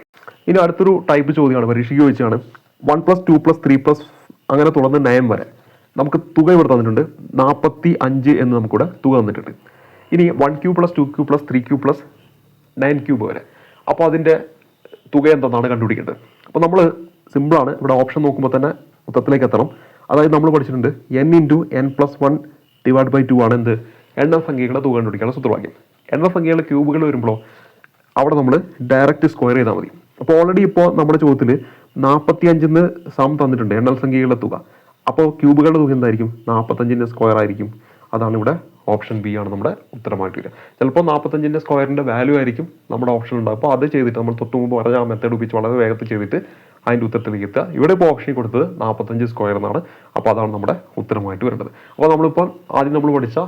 ഇനി അടുത്തൊരു ടൈപ്പ് ചോദ്യമാണ്. പരീക്ഷയ്ക്ക് ചോദിച്ചാണ് one plus two plus three plus അങ്ങനെ തുടർന്ന് നയൻ വരെ. നമുക്ക് തുക ഇവിടെ തന്നിട്ടുണ്ട്. നാൽപ്പത്തി അഞ്ച് എന്ന് നമുക്കിവിടെ തുക തന്നിട്ടുണ്ട്. ഇനി one cube plus two cube plus three cube plus nine cube വരെ. അപ്പോൾ അതിന്റെ തുക എന്തെന്നാണ് കണ്ടുപിടിക്കേണ്ടത്. അപ്പോൾ നമ്മൾ സിമ്പിളാണ് ഇവിടെ ഓപ്ഷൻ നോക്കുമ്പോൾ തന്നെ മൊത്തത്തിലേക്ക് എത്തണം. അതായത് നമ്മൾ പഠിച്ചിട്ടുണ്ട് n into n plus one divide by two ആണ് എന്ത്? എണ്ണ സംഖ്യകളുടെ തുക കണ്ടുപിടിക്കാനുള്ള സൂത്രവാക്യം. എണ്ണ സംഖ്യകളുടെ ക്യൂബുകൾ വരുമ്പോഴോ അവിടെ നമ്മൾ ഡയറക്റ്റ് സ്ക്വയർ ചെയ്താൽ മതി. അപ്പോൾ ഓൾറെഡി ഇപ്പോൾ നമ്മുടെ ചോദ്യത്തിൽ നാൽപ്പത്തി അഞ്ചിന്ന് സം തന്നിട്ടുണ്ട് എണ്ണൽ സംഖ്യകളുടെ തുക. അപ്പോൾ ക്യൂബുകളുടെ തുക എന്തായിരിക്കും? നാൽപ്പത്തഞ്ചിന്റെ സ്ക്വയർ ആയിരിക്കും. അതാണ് ഇവിടെ ഓപ്ഷൻ ബി ആണ് നമ്മുടെ ഉത്തരമായിട്ട് വരിക. ചിലപ്പോൾ നാൽപ്പത്തഞ്ചിന്റെ സ്ക്വയറിന്റെ വാല്യൂ ആയിരിക്കും നമ്മുടെ ഓപ്ഷൻ ഉണ്ടാകും അപ്പോൾ അത് ചെയ്തിട്ട് നമ്മൾ തൊട്ട് മുമ്പ് പറഞ്ഞ ആ മെത്തേഡ് ഉപയോഗിച്ച് വളരെ വേഗത്തിൽ ചെയ്തിട്ട് അതിന്റെ ഉത്തരത്തിലേക്ക് എത്തുക. ഇവിടെ ഇപ്പോൾ ഓപ്ഷൻ കൊടുത്തത് നാൽപ്പത്തഞ്ച് സ്ക്വയർ എന്നാണ്. അപ്പോൾ അതാണ് നമ്മുടെ ഉത്തരമായിട്ട് വരേണ്ടത്. അപ്പോൾ നമ്മളിപ്പോൾ ആദ്യം നമ്മൾ പഠിച്ച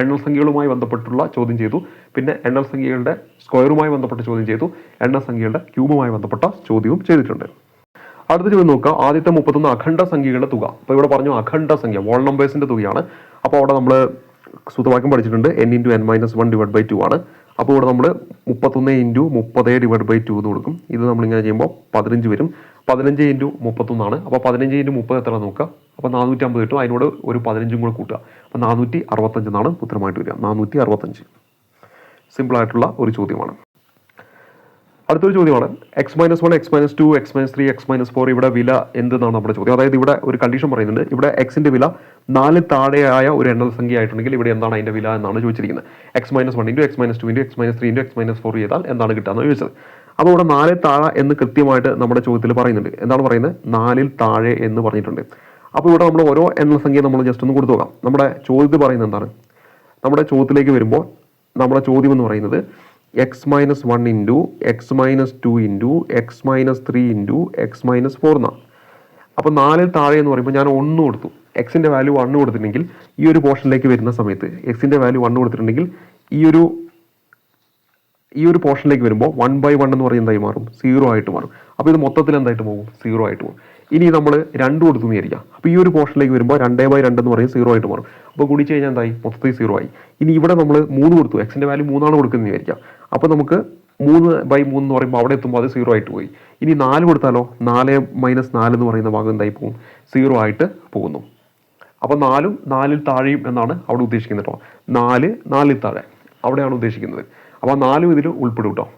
എണ്ണൽ സംഖ്യകളുമായി ബന്ധപ്പെട്ടുള്ള ചോദ്യം ചെയ്തു. പിന്നെ എണ്ണൽ സംഖ്യകളുടെ സ്ക്വയറുമായി ബന്ധപ്പെട്ട ചോദ്യം ചെയ്തു. എണ്ണൽ സംഖ്യകളുടെ ക്യൂബുമായി ബന്ധപ്പെട്ട ചോദ്യവും ചെയ്തിട്ടുണ്ട്. അടുത്ത ചോദ്യം നോക്കുക ആദ്യത്തെ മുപ്പത്തൊന്ന് അഖണ്ഡ സംഖ്യകളുടെ തുക. അപ്പോൾ ഇവിടെ പറഞ്ഞു അഖണ്ഡ സംഖ്യ വോൾ നമ്പേഴ്സിന്റെ തുകയാണ്. അപ്പോൾ അവിടെ നമ്മൾ സൂത്രവാക്യം പഠിച്ചിട്ടുണ്ട്. N into n minus one divide by two ആണ്. അപ്പോൾ ഇവിടെ നമ്മൾ മുപ്പത്തൊന്ന് ഇന്റു മുപ്പത് ഡിവൈഡ് ബൈ ടു എന്ന് കൊടുക്കും. ഇത് നമ്മളിങ്ങനെ ചെയ്യുമ്പോൾ പതിനഞ്ച് വരും. പതിനഞ്ച് ഇന്റു മുപ്പത്തൊന്നാണ് അപ്പോൾ പതിനഞ്ച് ഇന്റു മുപ്പത് എത്ര നോക്കുക? അപ്പോൾ നാനൂറ്റി അമ്പത് കിട്ടും. അതിനോട് ഒരു പതിനഞ്ചും കൂടെ കൂട്ടുക. അപ്പോൾ നാനൂറ്റി അറുപത്തഞ്ച് എന്നാണ് ഉത്തരമായിട്ട് വരിക. നാനൂറ്റി അറുപത്തഞ്ച്. സിമ്പിളായിട്ടുള്ള ഒരു ചോദ്യമാണ്. അടുത്തൊരു ചോദ്യമാണ്. X minus one x minus two x minus three x minus four ഇവിടെ വില എന്തെന്നാണ് നമ്മുടെ ചോദ്യം. അതായത് ഇവിടെ ഒരു കണ്ടീഷൻ പറയുന്നുണ്ട്. ഇവിടെ എക്സിന്റെ വില നാല് താഴെയായ ഒരു എണ്ണൽ സംഖ്യ ആയിട്ടുണ്ടെങ്കിൽ ഇവിടെ എന്താണ് അതിന്റെ വില എന്നാണ് ചോദിച്ചിരിക്കുന്നത്. X minus one into x minus two into x minus three into x minus four ചെയ്താൽ എന്താണ് കിട്ടുക ചോദിച്ചത്. അപ്പോൾ ഇവിടെ നാല് താഴെ എന്ന് കൃത്യമായിട്ട് നമ്മുടെ ചോദ്യത്തിൽ പറയുന്നുണ്ട്. എന്താണ് പറയുന്നത്? നാലിൽ താഴെ എന്ന് പറഞ്ഞിട്ടുണ്ട്. അപ്പോൾ ഇവിടെ നമ്മൾ ഓരോ എണ്ണൽ സംഖ്യ നമ്മൾ ജസ്റ്റ് ഒന്ന് കൊടുത്തു നോക്കാം. നമ്മുടെ ചോദ്യത്തിൽ പറയുന്നത് എന്താണ്? നമ്മുടെ ചോദ്യത്തിലേക്ക് വരുമ്പോൾ നമ്മുടെ ചോദ്യം എന്ന് പറയുന്നത് x minus one into x minus two into x minus three into x minus four എന്നാണ് അപ്പോൾ നാലിൽ താഴെ എന്ന് പറയുമ്പോൾ ഞാൻ ഒന്ന് കൊടുത്തു. എക്സിന്റെ വാല്യൂ വണ്ണ് കൊടുത്തിട്ടുണ്ടെങ്കിൽ ഈ ഒരു പോർഷനിലേക്ക് വരുന്ന സമയത്ത് എക്സിന്റെ വാല്യൂ വണ്ണ് കൊടുത്തിട്ടുണ്ടെങ്കിൽ ഈ ഒരു ഈ ഒരു പോർഷനിലേക്ക് വരുമ്പോൾ വൺ ബൈ വൺ എന്ന് പറയുന്നത് എന്തായി മാറും? സീറോ ആയിട്ട് മാറും. അപ്പോൾ ഇത് മൊത്തത്തിൽ എന്തായിട്ട് പോകും? സീറോ ആയിട്ട് പോകും. ഇനി നമ്മൾ രണ്ട് കൊടുത്തു നേരിക്കുക അപ്പോൾ ഈ ഒരു പോർഷനിലേക്ക് വരുമ്പോൾ രണ്ടേ ബൈ രണ്ട് എന്ന് പറയും സീറോ ആയിട്ട് മാറും. അപ്പോൾ കൂടി കഴിഞ്ഞാൽ എന്തായി? മൊത്തത്തിൽ സീറോ ആയി. ഇനി ഇവിടെ നമ്മൾ മൂന്ന് കൊടുത്തു. എക്സിന്റെ വാല്യൂ മൂന്നാണ് കൊടുക്കുന്നത് വിചാരിക്കാം. അപ്പോൾ നമുക്ക് മൂന്ന് ബൈ മൂന്ന് എന്ന് പറയുമ്പോൾ അവിടെ എത്തുമ്പോൾ അത് സീറോ ആയിട്ട് പോയി. ഇനി നാല് കൊടുത്താലോ? നാല് മൈനസ് നാല് എന്ന് പറയുന്ന ഭാഗം എന്തായി പോകും? സീറോ ആയിട്ട് പോകുന്നു. അപ്പോൾ നാലും നാലിൽ താഴെയും എന്നാണ് അവിടെ ഉദ്ദേശിക്കുന്നത് കേട്ടോ. നാല് നാലിൽ താഴെ. അവിടെയാണ് ഉദ്ദേശിക്കുന്നത്. അപ്പോൾ നാലും ഇതിൽ ഉൾപ്പെടും കേട്ടോ.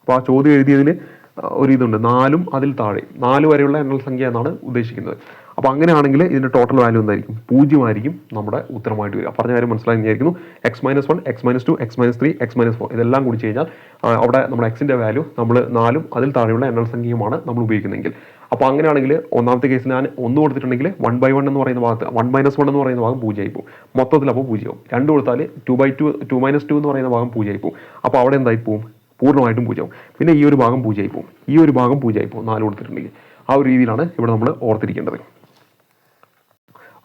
അപ്പോൾ ആ ചോദ്യം എഴുതിയതിൽ ഒരു ഇതുണ്ട്. നാലും അതിൽ താഴെ. നാല് വരെയുള്ള എണ്ണൽ സംഖ്യ എന്നാണ് ഉദ്ദേശിക്കുന്നത്. അപ്പോൾ അങ്ങനെയാണെങ്കിൽ ഇതിന്റെ ടോട്ടൽ വാല്യൂ എന്തായിരിക്കും? പൂജ്യമായിരിക്കും നമ്മുടെ ഉത്തരമായിട്ട് വരിക. പറഞ്ഞ കാര്യം മനസ്സിലായി വിചാരിക്കുന്നു. X minus one x minus two x minus three x minus four ഇതെല്ലാം കൂടി കഴിഞ്ഞാൽ അവിടെ നമ്മുടെ എക്സിന്റെ വാല്യൂ നമ്മൾ നാലും അതിൽ താഴെയുള്ള എണ്ണൽ സംഖ്യയുമാണ് നമ്മൾ ഉപയോഗിക്കുന്നതെങ്കിൽ. അപ്പോൾ അങ്ങനെയാണെങ്കിൽ ഒന്നാമത്തെ കേസിൽ ഞാൻ ഒന്ന് കൊടുത്തിട്ടുണ്ടെങ്കിൽ വൺ ബൈ വൺ എന്ന് പറയുന്ന ഭാഗത്ത് വൺ മൈനസ് വൺ എന്ന് പറയുന്ന ഭാഗം പൂജ്യമായി പോകും. മൊത്തത്തിൽ അപ്പോൾ പൂജ്യമാവും. രണ്ട് കൊടുത്താൽ two by two two minus two എന്ന് പറയുന്ന ഭാഗം പൂജ്യമായി പോകും. അപ്പോൾ അവിടെ എന്തായി പോകും? പൂർണമായിട്ടും പൂജ്യമാവും പിന്നെ ഈ ഒരു ഭാഗം പൂജ്യമായി പോകും. ഈ ഒരു ഭാഗം പൂജ്യമായി പോകും. നാല് കൊടുത്തിട്ടുണ്ടെങ്കിൽ. ആ ഒരു രീതിയിലാണ് ഇവിടെ നമ്മൾ ഓർത്തിരിക്കേണ്ടത്.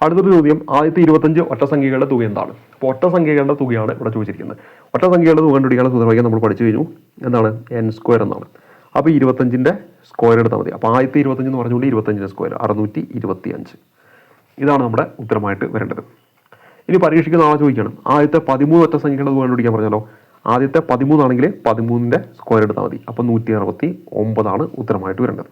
അടുത്തൊരു ചോദ്യം ആദ്യത്തെ ഇരുപത്തഞ്ച് ഒറ്റസംഖ്യകളുടെ തുക എന്താണ്? അപ്പോൾ ഒറ്റസംഖ്യകളുടെ തുകയാണ് ഇവിടെ ചോദിച്ചിരിക്കുന്നത്. ഒറ്റസംഖ്യകളുടെ തുക കണ്ടുപിടിക്കാൻ സൂത്രവാക്യം നമ്മൾ പഠിച്ചു കഴിഞ്ഞു. എന്താണ്? എൻ സ്ക്വയർ എന്നാണ്. അപ്പോൾ ഇരുപത്തഞ്ചിന്റെ സ്ക്വയർ എടുത്താൽ മതി. അപ്പോൾ ആദ്യത്തെ ഇരുപത്തഞ്ച് എന്ന് പറഞ്ഞുകൊണ്ട് ഇരുപത്തഞ്ചിന്റെ സ്ക്വയർ അറുന്നൂറ്റി ഇരുപത്തി അഞ്ച് ഇതാണ് നമ്മുടെ ഉത്തരമായിട്ട് വരേണ്ടത്. ഇനി പരീക്ഷയ്ക്ക് നാളെ ചോദിക്കണം. ആദ്യത്തെ പതിമൂന്ന് ഒറ്റസംഖ്യകളുടെ തുക കണ്ടുപിടിക്കാൻ പറഞ്ഞാലോ? ആദ്യത്തെ പതിമൂന്നാണെങ്കിൽ പതിമൂന്നിന്റെ സ്ക്വയർ എടുത്താൽ മതി. അപ്പോൾ നൂറ്റി അറുപത്തി ഒമ്പതാണ് ഉത്തരമായിട്ട് വരേണ്ടത്.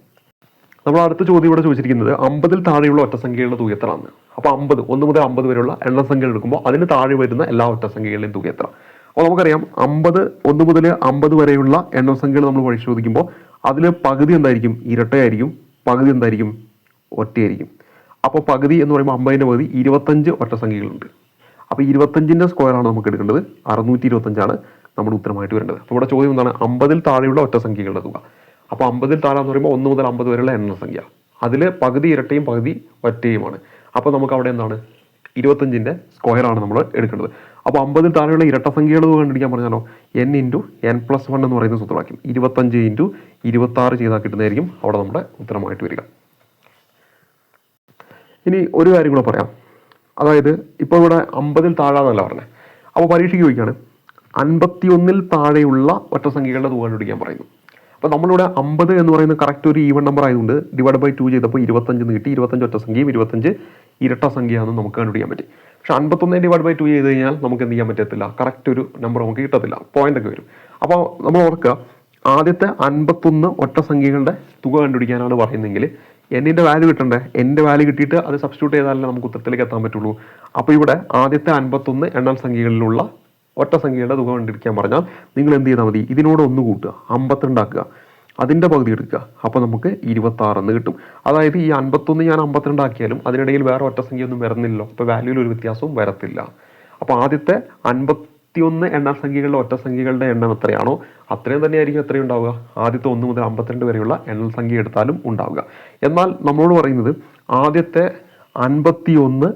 നമ്മൾ അടുത്ത ചോദ്യം ഇവിടെ ചോദിച്ചിരിക്കുന്നത് അമ്പതിൽ താഴെയുള്ള ഒറ്റസംഖ്യകളുടെ തുക എത്രയാണ്? അപ്പോൾ അമ്പത് ഒന്ന് മുതൽ അമ്പത് വരെയുള്ള എണ്ണസംഖ്യകൾ എടുക്കുമ്പോൾ അതിന് താഴെ വരുന്ന എല്ലാ ഒറ്റസംഖ്യകളുടെയും തുക എത്ര? അപ്പോൾ നമുക്കറിയാം അമ്പത് ഒന്ന് മുതൽ അമ്പത് വരെയുള്ള എണ്ണസംഖ്യകൾ നമ്മൾ പരിശോധിക്കുമ്പോൾ അതിൽ പകുതി എന്തായിരിക്കും? ഇരട്ടയായിരിക്കും. പകുതി എന്തായിരിക്കും? ഒറ്റയായിരിക്കും. അപ്പോൾ പകുതി എന്ന് പറയുമ്പോൾ അമ്പതിന്റെ പകുതി ഇരുപത്തഞ്ച് ഒറ്റസംഖ്യകളുണ്ട്. അപ്പോൾ ഇരുപത്തഞ്ചിന്റെ സ്ക്വയറാണ് നമുക്ക് എടുക്കേണ്ടത്. അറുന്നൂറ്റി ഇരുപത്തഞ്ചാണ് നമ്മുടെ ഉത്തരമായിട്ട് വരേണ്ടത്. അപ്പോൾ ഇവിടെ ചോദ്യം എന്താണ്? അമ്പതിൽ താഴെയുള്ള ഒറ്റ സംഖ്യകളുടെ തുക. അപ്പോൾ അമ്പതിൽ താഴെ എന്ന് പറയുമ്പോൾ ഒന്ന് മുതൽ അമ്പത് വരെയുള്ള എണ്ണസംഖ്യ അതിൽ പകുതി ഇരട്ടയും പകുതി ഒറ്റയുമാണ് അപ്പോൾ നമുക്ക് അവിടെ എന്താണ്? ഇരുപത്തഞ്ചിന്റെ സ്ക്വയറാണ് നമ്മൾ എടുക്കേണ്ടത്. അപ്പോൾ അമ്പതിൽ താഴെയുള്ള ഇരട്ട സംഖ്യകൾ കണ്ടുപിടിക്കാൻ പറഞ്ഞാലോ? N into n plus one എന്ന് പറയുന്ന സൂത്രവാക്യം. ഇരുപത്തഞ്ച് ഇന്റു ഇരുപത്താറ് ചെയ്താൽ കിട്ടുന്നതായിരിക്കും അവിടെ നമ്മുടെ ഉത്തരമായിട്ട് വരിക. ഇനി ഒരു കാര്യം കൂടെ പറയാം. അതായത് ഇപ്പോൾ ഇവിടെ അമ്പതിൽ താഴാന്നല്ല പറഞ്ഞത് അപ്പോൾ പരീക്ഷയ്ക്ക് ചോദിക്കുകയാണ് അൻപത്തിയൊന്നിൽ താഴെയുള്ള ഒറ്റ സംഖ്യകളുടെ തുക കണ്ടുപിടിക്കാൻ പറയുന്നു. അപ്പോൾ നമ്മളിവിടെ അമ്പത് എന്ന് പറയുന്ന കറക്റ്റ് ഒരു ഈവൺ നമ്പർ ആയതുകൊണ്ട് ഡിവൈഡ് ബൈ ടു ചെയ്തപ്പോൾ ഇരുപത്തഞ്ച് എന്ന് കിട്ടി. ഒറ്റ സംഖ്യയും ഇരുപത്തഞ്ച് ഇരട്ട സംഖ്യയാണെന്ന് നമുക്ക് കണ്ടുപിടിക്കാൻ പറ്റി. പക്ഷെ അൻപത്തൊന്ന് ഡിവൈഡ് ബൈ ടു ചെയ്ത് കഴിഞ്ഞാൽ നമുക്ക് എന്ത് ചെയ്യാൻ പറ്റത്തില്ല? കറക്റ്റ് ഒരു നമ്പർ നമുക്ക് കിട്ടത്തില്ല. പോയിന്റ് ഒക്കെ വരും. അപ്പോൾ നമ്മൾ ഓർക്കുക ആദ്യത്തെ അൻപത്തൊന്ന് ഒറ്റ സംഖ്യകളുടെ തുക കണ്ടുപിടിക്കാനാണ് പറയുന്നതെങ്കിൽ എന്നിന്റെ വാല്യൂ കിട്ടണ്ടേ? എന്റെ വാല്യൂ കിട്ടിയിട്ട് അത് സബ്സ്റ്റിറ്റ്യൂട്ട് ചെയ്താലേ നമുക്ക് ഉത്തരത്തിലേക്ക് എത്താൻ പറ്റുള്ളൂ. അപ്പോൾ ഇവിടെ ആദ്യത്തെ അൻപത്തൊന്ന് എണ്ണൽ സംഖ്യകളിലുള്ള ഒറ്റ സംഖ്യയുടെ തുക കണ്ടിരിക്കാൻ പറഞ്ഞാൽ നിങ്ങൾ എന്ത് ചെയ്താൽ മതി ഇതിനോട് ഒന്ന് കൂട്ടുക അമ്പത്തിരണ്ടാക്കുക അതിന്റെ പകുതി എടുക്കുക. അപ്പോൾ നമുക്ക് ഇരുപത്താറെന്ന് കിട്ടും. അതായത് ഈ അൻപത്തൊന്ന് ഞാൻ അമ്പത്തിരണ്ടാക്കിയാലും അതിനിടയിൽ വേറെ ഒറ്റ സംഖ്യ ഒന്നും വരുന്നില്ലല്ലോ. അപ്പോൾ വാല്യൂവിൽ ഒരു വ്യത്യാസവും വരത്തില്ല. അപ്പോൾ ആദ്യത്തെ അൻപത്തിയൊന്ന് എണ്ണ സംഖ്യകളുടെ ഒറ്റ സംഖ്യകളുടെ എണ്ണം എത്രയാണോ അത്രയും തന്നെയായിരിക്കും എത്രയും ഉണ്ടാവുക. ആദ്യത്തെ ഒന്ന് മുതൽ അമ്പത്തിരണ്ട് വരെയുള്ള എണ്ണൽ സംഖ്യ എടുത്താലും ഉണ്ടാവുക. എന്നാൽ നമ്മളോട് പറയുന്നത് ആദ്യത്തെ അൻപത്തിയൊന്ന്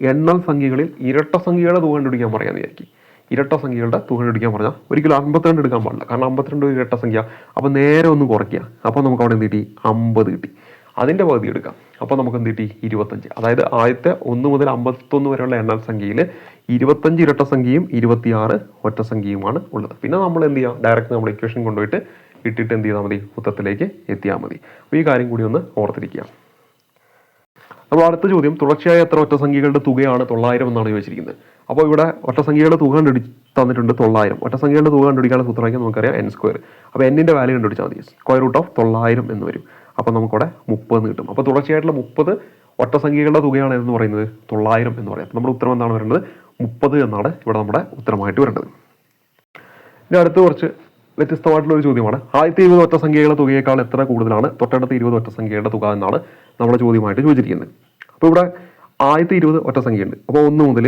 എണ്ണൽ സംഖ്യകളിൽ ഇരട്ട സംഖ്യകളെ തുക കണ്ടുപിടിക്കാൻ പറയാമെന്ന് വിചാരിക്കും. ഇരട്ട സംഖ്യകളുടെ തുക എടുക്കാൻ പറഞ്ഞാൽ ഒരിക്കലും അമ്പത്തിരണ്ട് എടുക്കാൻ പാടില്ല. കാരണം അമ്പത്തിരണ്ട് ഒരു ഇരട്ട സംഖ്യ. അപ്പോൾ നേരെ ഒന്ന് കുറയ്ക്കുക. അപ്പോൾ നമുക്ക് അവിടെ എന്ത് കിട്ടി? അമ്പത് കിട്ടി. അതിന്റെ പകുതി എടുക്കാം. അപ്പോൾ നമുക്ക് എന്ത് കിട്ടി? ഇരുപത്തഞ്ച് അതായത് ആദ്യത്തെ ഒന്ന് മുതൽ അമ്പത്തൊന്ന് വരെയുള്ള എണ്ണൽ സംഖ്യയിൽ ഇരുപത്തഞ്ച് ഇരട്ട സംഖ്യയും ഇരുപത്തിയാറ് ഒറ്റ സംഖ്യയുമാണ് ഉള്ളത്. പിന്നെ നമ്മൾ എന്ത് ചെയ്യുക? ഡയറക്റ്റ് നമ്മൾ ഇക്വേഷൻ കൊണ്ടുപോയിട്ട് ഇട്ടിട്ട് എന്ത് ചെയ്താൽ മതി? ഉത്തരത്തിലേക്ക് എത്തിയാൽ മതി. അപ്പോൾ ഈ കാര്യം കൂടി ഒന്ന് ഓർത്തിരിക്കുക. അപ്പോൾ അടുത്ത ചോദ്യം തുടർച്ചയായ എത്ര ഒറ്റസംഖ്യകളുടെ തുകയാണ് തൊള്ളായിരം എന്നാണ് ചോദിച്ചിരിക്കുന്നത്. അപ്പോൾ ഇവിടെ ഒറ്റസംഖ്യകളുടെ തുക കണ്ടുപിടി തന്നിട്ടുണ്ട് തൊള്ളായിരം. ഒറ്റസംഖ്യകളുടെ തുക കണ്ടുപിടിക്കാനുള്ള സൂത്രമാക്കി നമുക്കറിയാം എൻ സ്ക്വയർ അപ്പോൾ എന്നിന്റെ വാല്യൂ കണ്ടുപിടിച്ചാൽ മതി. സ്ക്വയർ റൂട്ട് ഓഫ് തൊള്ളായിരം എന്ന് വരും. അപ്പോൾ നമുക്കവിടെ മുപ്പത് കിട്ടും. അപ്പോൾ തുടർച്ചയായിട്ടുള്ള മുപ്പത് ഒറ്റസംഖ്യകളുടെ തുകയാണ് എന്ന് പറയുന്നത് തൊള്ളായിരം എന്ന് പറയാം നമ്മുടെ ഉത്തരം എന്താണ് വരേണ്ടത്? മുപ്പത് എന്നാണ് ഇവിടെ നമ്മുടെ ഉത്തരമായിട്ട് വരേണ്ടത്. ഇനി അടുത്ത കുറച്ച് വ്യത്യസ്തമായിട്ടുള്ള ഒരു ചോദ്യമാണ്. ആദ്യത്തെ ഇരുപത് ഒറ്റസംഖ്യകളുടെ തുകയേക്കാൾ എത്ര കൂടുതലാണ്? തൊട്ടടുത്ത ഇരുപത് ഒറ്റ സംഖ്യയുടെ തുക എന്നാണ് നമ്മുടെ ചോദ്യമായിട്ട് ചോദിച്ചിരിക്കുന്നത് അപ്പോൾ ഇവിടെ ആദ്യത്തെ ഇരുപത് ഒറ്റ സംഖ്യയുണ്ട്. അപ്പോൾ ഒന്ന് മുതൽ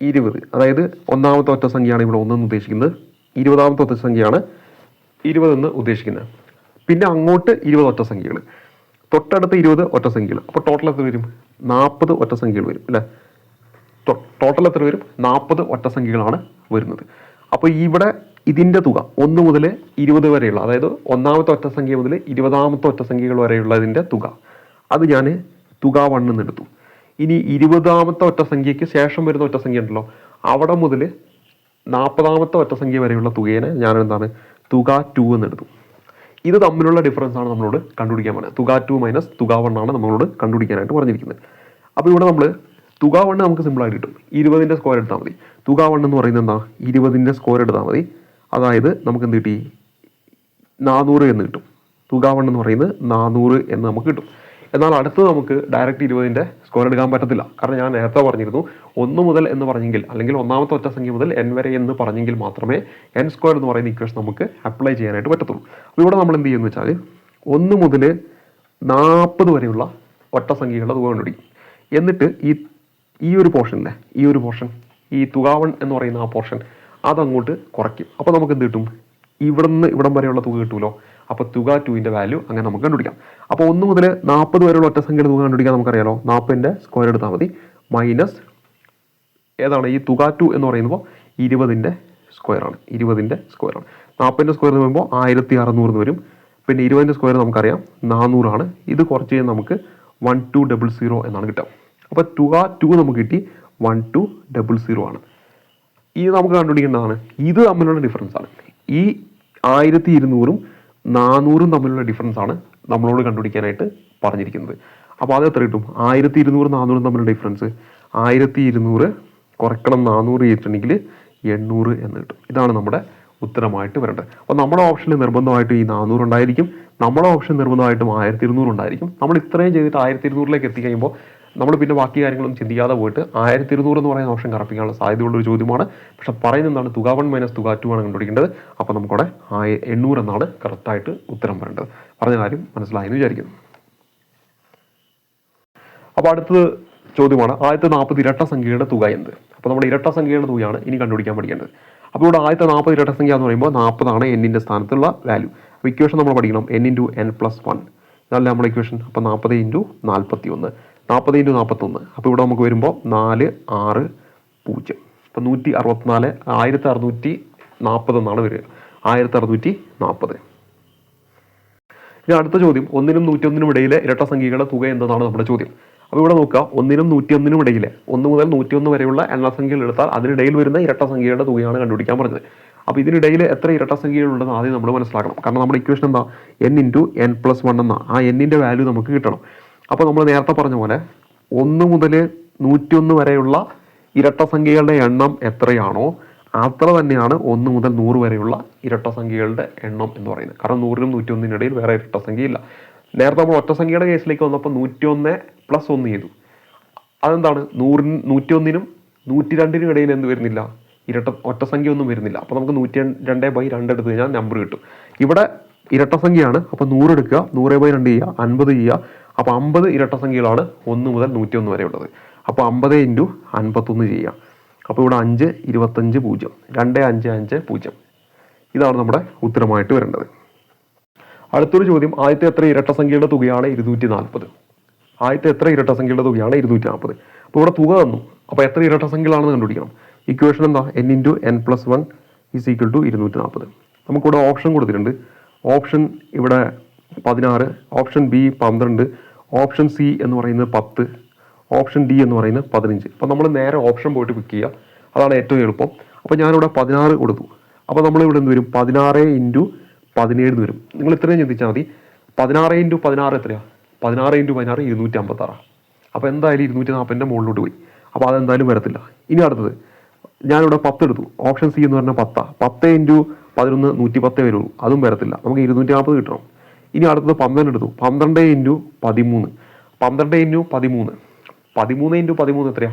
ഇരുപത്. അതായത് ഒന്നാമത്തെ ഒറ്റ സംഖ്യയാണ് ഇവിടെ ഒന്നെന്ന് ഉദ്ദേശിക്കുന്നത്. ഇരുപതാമത്തെ ഒറ്റ സംഖ്യയാണ് ഇരുപതെന്ന് ഉദ്ദേശിക്കുന്നത്. പിന്നെ അങ്ങോട്ട് ഇരുപത് ഒറ്റ സംഖ്യകൾ. തൊട്ടടുത്ത് ഇരുപത് ഒറ്റ സംഖ്യകൾ. അപ്പോൾ ടോട്ടൽ എത്ര വരും? നാൽപ്പത് ഒറ്റ സംഖ്യകൾ വരും അല്ലേ? ടോട്ടൽ എത്ര വരും? നാൽപ്പത് ഒറ്റ സംഖ്യകളാണ് വരുന്നത്. അപ്പോൾ ഇവിടെ ഇതിന്റെ തുക ഒന്ന് മുതൽ ഇരുപത് വരെയുള്ള അതായത് ഒന്നാമത്തെ ഒറ്റ സംഖ്യ മുതൽ ഇരുപതാമത്തെ ഒറ്റ സംഖ്യകൾ വരെയുള്ളതിന്റെ തുക. അത് ഞാൻ തുക വണ്ണെന്ന് എടുത്തു. ഇനി ഇരുപതാമത്തെ ഒറ്റ സംഖ്യയ്ക്ക് ശേഷം വരുന്ന ഒറ്റ സംഖ്യ ഉണ്ടല്ലോ അവിടെ മുതൽ നാൽപ്പതാമത്തെ ഒറ്റ സംഖ്യ വരെയുള്ള തുകയെ ഞാൻ എന്താണ് തുക ടു എന്നെടുത്തു ഇത് തമ്മിലുള്ള ഡിഫറൻസ് ആണ് നമ്മളോട് കണ്ടുപിടിക്കാൻ പറഞ്ഞത് തുക ടു മൈനസ് തുക വൺ ആണ് നമ്മളോട് കണ്ടുപിടിക്കാനായിട്ട് പറഞ്ഞിരിക്കുന്നത്. അപ്പോൾ ഇവിടെ നമ്മൾ തുക വണ്ണ് നമുക്ക് സിമ്പിളായിട്ട് കിട്ടും. ഇരുപതിന്റെ സ്കോർ എടുത്താൽ മതി. തുക വണ്ണ് എന്ന് പറയുന്നത് എന്താ? ഇരുപതിന്റെ സ്കോർ എടുത്താൽ മതി. അതായത് നമുക്ക് എന്ത് കിട്ടി? നാനൂറ് എന്ന് കിട്ടും. തുക വൺ എന്ന് പറയുന്നത് നാനൂറ് എന്ന് നമുക്ക് കിട്ടും. എന്നാൽ അടുത്ത് നമുക്ക് ഡയറക്റ്റ് ഇരുപതിന്റെ സ്കോർ എടുക്കാൻ പറ്റത്തില്ല. കാരണം ഞാൻ നേരത്തെ പറഞ്ഞിരുന്നു ഒന്ന് മുതൽ എന്ന് പറഞ്ഞെങ്കിൽ അല്ലെങ്കിൽ ഒന്നാമത്തെ ഒറ്റ സംഖ്യ മുതൽ എൻ വരെ എന്ന് പറഞ്ഞെങ്കിൽ മാത്രമേ എൻ സ്ക്വയർ എന്ന് പറയുന്ന ഇക്വേഷൻ നമുക്ക് അപ്ലൈ ചെയ്യാനായിട്ട് പറ്റത്തുള്ളൂ. അപ്പോൾ ഇവിടെ നമ്മൾ എന്ത് ചെയ്യുന്നു വെച്ചാൽ ഒന്ന് മുതൽ നാൽപ്പത് വരെയുള്ള ഒറ്റ സംഖ്യകളുടെ തുക കണ്ടുപിടിക്കും. എന്നിട്ട് ഈ ഈ ഒരു പോർഷനിലെ ഈ ഒരു പോർഷൻ ഈ തുകാവൺ എന്ന് പറയുന്ന ആ പോർഷൻ അതങ്ങോട്ട് കുറയ്ക്കും. അപ്പോൾ നമുക്ക് എന്ത് കിട്ടും? ഇവിടുന്ന് ഇവിടം വരെയുള്ള തുക കിട്ടുമല്ലോ അപ്പോൾ തുക ടുവിന്റെ വാല്യൂ അങ്ങനെ നമുക്ക് കണ്ടുപിടിക്കാം. അപ്പോൾ ഒന്ന് മുതൽ നാൽപ്പത് വരെയുള്ള ഒറ്റ സംഖ്യയുടെ തുക കണ്ടുപിടിക്കാൻ നമുക്കറിയാലോ? നാൽപ്പതിന്റെ സ്ക്വയർ എടുത്താൽ മതി. മൈനസ് ഏതാണ്? ഈ തുക ടു എന്ന് പറയുമ്പോൾ ഇരുപതിന്റെ സ്ക്വയറാണ് ഇരുപതിന്റെ സ്ക്വയറാണ് നാൽപ്പതിന്റെ സ്ക്വയർ എന്ന് പറയുമ്പോൾ ആയിരത്തി അറുന്നൂറ് വരും. പിന്നെ ഇരുപതിന്റെ സ്ക്വയർ നമുക്കറിയാം. നാനൂറാണ് ഇത് കുറച്ച് കഴിഞ്ഞാൽ നമുക്ക് വൺ ടു ഡബിൾ സീറോ എന്നാണ് കിട്ടുക. അപ്പോൾ തുക ടു നമുക്ക് കിട്ടി വൺ ടു ഡബിൾ സീറോ ആണ്. ഇത് നമുക്ക് കണ്ടുപിടിക്കേണ്ടതാണ്. ഇത് തമ്മിലുള്ള ഡിഫറൻസ് ആണ്. ഈ ആയിരത്തി ഇരുന്നൂറും നാനൂറും തമ്മിലുള്ള ഡിഫറൻസ് ആണ് നമ്മളോട് കണ്ടുപിടിക്കാനായിട്ട് പറഞ്ഞിരിക്കുന്നത്. അപ്പോൾ അത് എത്ര കിട്ടും? ആയിരത്തി ഇരുന്നൂറ് നാനൂറും തമ്മിലുള്ള ഡിഫറൻസ് ആയിരത്തി ഇരുന്നൂറ് കുറയ്ക്കണം നാനൂറ് ചെയ്തിട്ടുണ്ടെങ്കിൽ എണ്ണൂറ് എന്ന് കിട്ടും. ഇതാണ് നമ്മുടെ ഉത്തരമായിട്ട് വരേണ്ടത്. അപ്പോൾ നമ്മുടെ ഓപ്ഷനിൽ നിർബന്ധമായിട്ടും ഈ നാനൂറ് ഉണ്ടായിരിക്കും. നമ്മുടെ ഓപ്ഷൻ നിർബന്ധമായിട്ടും ആയിരത്തി ഇരുന്നൂറ് ഉണ്ടായിരിക്കും. നമ്മൾ ഇത്രയും ചെയ്തിട്ട് ആയിരത്തി ഇരുന്നൂറിലേക്ക് എത്തിക്കഴിയുമ്പോൾ നമ്മൾ പിന്നെ ബാക്കി കാര്യങ്ങളും ചിന്തിക്കാതെ പോയിട്ട് ആയിരത്തി ഇരുന്നൂറ് എന്ന് പറയുന്ന ഓപ്ഷൻ കറപ്പിക്കാനുള്ള സാധ്യതയുള്ള ഒരു ചോദ്യമാണ്. പക്ഷെ പറയുന്നത് എന്താണ്? തുക വൺ മൈനസ് തുക ടു ആണ് കണ്ടുപിടിക്കേണ്ടത്. അപ്പോൾ നമുക്കവിടെ ആയ എണ്ണൂറ് എന്നാണ് കറക്റ്റായിട്ട് ഉത്തരം വരേണ്ടത്. പറഞ്ഞ കാര്യം മനസ്സിലായെന്ന് വിചാരിക്കുന്നു. അപ്പോൾ അടുത്തത് ചോദ്യമാണ് ആദ്യത്തെ നാൽപ്പത് ഇരട്ട സംഖ്യയുടെ തുക എന്ത്? അപ്പോൾ നമ്മുടെ ഇരട്ട സംഖ്യയുടെ തുകയാണ് ഇനി കണ്ടുപിടിക്കാൻ പഠിക്കേണ്ടത്. അപ്പോൾ ഇവിടെ ആദ്യത്തെ നാൽപ്പത് ഇരട്ട സംഖ്യ എന്ന് പറയുമ്പോൾ നാൽപ്പതാണ് എന്നിന്റെ സ്ഥാനത്തുള്ള വാല്യൂ അപ്പോൾ ഇക്വേഷൻ നമ്മൾ പഠിക്കണം n into n plus one ഇതല്ല നമ്മുടെ ഇക്വേഷൻ അപ്പോൾ നാൽപ്പത് ഇന്റു നാൽപ്പത്തി ഒന്ന് നാൽപ്പത് ഇന്റു നാൽപ്പത്തൊന്ന് അപ്പോൾ ഇവിടെ നമുക്ക് വരുമ്പോൾ നാല് ആറ് പൂജ്യം. അപ്പോൾ നൂറ്റി അറുപത്തിനാല് ആയിരത്തി അറുന്നൂറ്റി നാൽപ്പത് എന്നാണ് വരിക. ആയിരത്തി അറുന്നൂറ്റി നാൽപ്പത് ഇനി അടുത്ത ചോദ്യം. ഒന്നിനും നൂറ്റിയൊന്നിനും ഇടയിലെ ഇരട്ട സംഖ്യകളുടെ തുക എന്താണ് നമ്മുടെ ചോദ്യം. അപ്പോൾ ഇവിടെ നോക്കുക ഒന്നിനും നൂറ്റിയൊന്നിനും ഇടയിൽ ഒന്ന് മുതൽ നൂറ്റിയൊന്ന് വരെയുള്ള എണ്ണസംഖ്യകൾ എടുത്താൽ അതിനിടയിൽ വരുന്ന ഇരട്ട സംഖ്യകളുടെ തുകയാണ് കണ്ടുപിടിക്കാൻ പറഞ്ഞത്. അപ്പോൾ ഇതിനിടയിൽ എത്ര ഇരട്ട സംഖ്യകളുണ്ടെന്ന് ആദ്യം നമ്മൾ മനസ്സിലാക്കണം. കാരണം നമ്മുടെ ഇക്വേഷൻ എന്താ? N into n plus one എന്ന. ആ എന്നിന്റെ വാല്യൂ നമുക്ക് കിട്ടണം. അപ്പോൾ നമ്മൾ നേരത്തെ പറഞ്ഞ പോലെ ഒന്ന് മുതൽ നൂറ്റിയൊന്ന് വരെയുള്ള ഇരട്ട സംഖ്യകളുടെ എണ്ണം എത്രയാണോ അത്ര തന്നെയാണ് ഒന്ന് മുതൽ നൂറ് വരെയുള്ള ഇരട്ട സംഖ്യകളുടെ എണ്ണം എന്ന് പറയുന്നത്. കാരണം നൂറിനും നൂറ്റിയൊന്നിനും ഇടയിൽ വേറെ ഇരട്ട സംഖ്യയില്ല. നേരത്തെ നമ്മൾ ഒറ്റ സംഖ്യയുടെ കേസിലേക്ക് വന്നപ്പോൾ നൂറ്റിയൊന്ന് പ്ലസ് ഒന്ന് ചെയ്തു. അതെന്താണ്? നൂറിന് നൂറ്റിയൊന്നിനും നൂറ്റി രണ്ടിനും ഇടയിൽ എന്ത് വരുന്നില്ല? ഇരട്ട ഒറ്റ സംഖ്യ ഒന്നും വരുന്നില്ല. അപ്പോൾ നമുക്ക് നൂറ്റി രണ്ട് ബൈ രണ്ട് എടുത്ത് കഴിഞ്ഞാൽ നമ്പർ കിട്ടും. ഇവിടെ ഇരട്ട സംഖ്യയാണ്. അപ്പോൾ നൂറ് എടുക്കുക. നൂറ് ബൈ രണ്ട് ചെയ്യുക. അൻപത് ചെയ്യുക. അപ്പോൾ അമ്പത് ഇരട്ട സംഖ്യകളാണ് ഒന്ന് മുതൽ നൂറ്റിയൊന്ന് വരെ ഉള്ളത് അപ്പോൾ അമ്പത് ഇന്റു അൻപത്തൊന്ന് ചെയ്യുക അപ്പോൾ ഇവിടെ അഞ്ച് ഇരുപത്തഞ്ച് പൂജ്യം. രണ്ട് അഞ്ച് അഞ്ച് പൂജ്യം. ഇതാണ് നമ്മുടെ ഉത്തരമായിട്ട് വരേണ്ടത്. അടുത്തൊരു ചോദ്യം ആദ്യത്തെ എത്ര ഇരട്ട സംഖ്യയുടെ തുകയാണ് ഇരുന്നൂറ്റി നാൽപ്പത് ആദ്യത്തെ എത്ര ഇരട്ട സംഖ്യയുടെ തുകയാണ് ഇരുന്നൂറ്റി നാൽപ്പത് അപ്പോൾ ഇവിടെ തുക തന്നു. അപ്പോൾ എത്ര ഇരട്ട സംഖ്യകളാണെന്ന് കണ്ടുപിടിക്കണം. ഇക്വേഷൻ എന്താ? N into n plus one is equal to ഇരുന്നൂറ്റി നാൽപ്പത് നമുക്കിവിടെ ഓപ്ഷൻ കൊടുത്തിട്ടുണ്ട്. ഓപ്ഷൻ ഇവിടെ പതിനാറ് ഓപ്ഷൻ ബി പന്ത്രണ്ട് ഓപ്ഷൻ സി എന്ന് പറയുന്നത് പത്ത് ഓപ്ഷൻ ഡി എന്ന് പറയുന്നത് പതിനഞ്ച്. അപ്പോൾ നമ്മൾ നേരെ ഓപ്ഷൻ പോയിട്ട് പിക്ക് ചെയ്യുക അതാണ് ഏറ്റവും എളുപ്പം. അപ്പോൾ ഞാനിവിടെ പതിനാറ് കൊടുത്തു. അപ്പോൾ നമ്മളിവിടെ എന്ത് വരും? പതിനാറ് ഇന്റു പതിനേഴ് എന്ന് വരും. നിങ്ങൾ ഇത്രയും ചിന്തിച്ചാൽ മതി. പതിനാറ് ഇന്റു പതിനാറ് എത്രയാണ് പതിനാറ് ഇന്റു പതിനാറ് ഇരുന്നൂറ്റി അമ്പത്താറാണ് അപ്പോൾ എന്തായാലും ഇരുന്നൂറ്റി നാൽപ്പതിന്റെ മുകളിലോട്ട് പോയി. അപ്പോൾ അതെന്തായാലും വരത്തില്ല. ഇനി അടുത്തത്. ഞാനിവിടെ പത്ത് എടുത്തു. ഓപ്ഷൻ സി എന്ന് പറഞ്ഞാൽ പത്താണ് പത്ത് ഇന്റു പതിനൊന്ന് നൂറ്റി പത്തേ വരുള്ളൂ. അതും വരത്തില്ല. നമുക്ക് ഇരുന്നൂറ്റി നാൽപ്പത് കിട്ടണം. ഇനി അടുത്തത് പന്ത്രണ്ട് എടുത്തു. പന്ത്രണ്ട് ഇന്റു പതിമൂന്ന്. പന്ത്രണ്ട് ഇന്റു പതിമൂന്ന്. പതിമൂന്ന് ഇന്റു പതിമൂന്ന് എത്രയാ?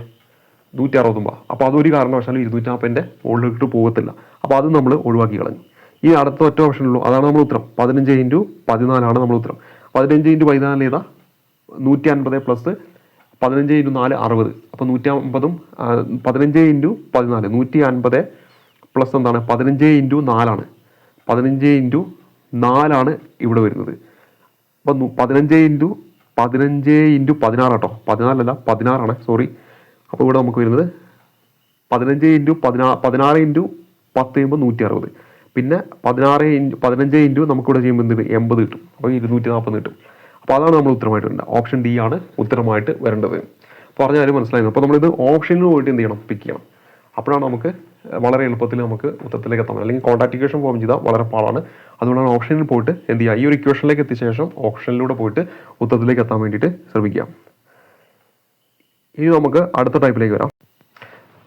നൂറ്റി അറുപത്തൊമ്പത് അപ്പോൾ അതൊരു കാരണവശാലും ഇരുന്നൂറ്റി നാൽപ്പതിന്റെ മുകളിലോട്ട് പോകത്തില്ല. അപ്പോൾ അത് നമ്മൾ ഒഴിവാക്കി കളഞ്ഞു. ഈ അടുത്ത ഒറ്റ ഓപ്ഷനുള്ളൂ അതാണ് നമ്മൾ ഉത്തരം. പതിനഞ്ച് ഇന്റു പതിനാലാണ് നമ്മൾ ഉത്തരം. പതിനഞ്ച് ഇന്റു പതിനാല് ഏതാ? നൂറ്റി അൻപത് പ്ലസ് പതിനഞ്ച് ഇന്റു നാല് അറുപത്. അപ്പോൾ നൂറ്റി അമ്പതും പതിനഞ്ച് ഇന്റു പതിനാല്. നൂറ്റി അൻപത് പ്ലസ് എന്താണ്? പതിനഞ്ച് ഇന്റു നാലാണ്. പതിനഞ്ച് ഇന്റു നാലാണ് ഇവിടെ വരുന്നത്. അപ്പോൾ നു- പതിനഞ്ച് ഇന്റു പതിനഞ്ച് ഇന്റു പതിനാറ് കേട്ടോ. പതിനാലല്ല പതിനാറാണ് സോറി അപ്പോൾ ഇവിടെ നമുക്ക് വരുന്നത് പതിനഞ്ച് ഇന്റു പതിനാ പതിനാറ് ഇന്റു പത്ത് ചെയ്യുമ്പോൾ നൂറ്റി അറുപത് പിന്നെ പതിനാറ് ഇന്റു പതിനഞ്ച് ഇന്റു നമുക്കിവിടെ ചെയ്യുമ്പോൾ എന്ത്? എൺപത് കിട്ടും. അപ്പോൾ ഇരുന്നൂറ്റി നാൽപ്പത് കിട്ടും. അപ്പോൾ അതാണ് നമ്മൾ ഉത്തരമായിട്ട് വരേണ്ടത് ഓപ്ഷൻ ഡി ആണ് ഉത്തരമായിട്ട് വരേണ്ടത്. പറഞ്ഞാലും മനസ്സിലായി അപ്പോൾ നമ്മളിത് ഓപ്ഷനിൽ പോയിട്ട് എന്ത് ചെയ്യണം? പിക്ക് ചെയ്യണം. അപ്പോഴാണ് നമുക്ക് വളരെ എളുപ്പത്തിൽ നമുക്ക് ഉത്തരത്തിലേക്ക് എത്താൻ അല്ലെങ്കിൽ കോൺടാക്ട് ഇക്വേഷൻ ഫോം ചെയ്താൽ വളരെ പാടാണ്. അതുകൊണ്ടാണ് ഓപ്ഷനിൽ പോയിട്ട് എന്ത് ചെയ്യുക? ഈ ഒരു ഇക്വേഷനിലേക്ക് എത്തിയ ശേഷം ഓപ്ഷനിലൂടെ പോയിട്ട് ഉത്തരത്തിലേക്ക് എത്താൻ വേണ്ടിയിട്ട് ശ്രമിക്കാം ഇനി നമുക്ക് അടുത്ത ടൈപ്പിലേക്ക് വരാം.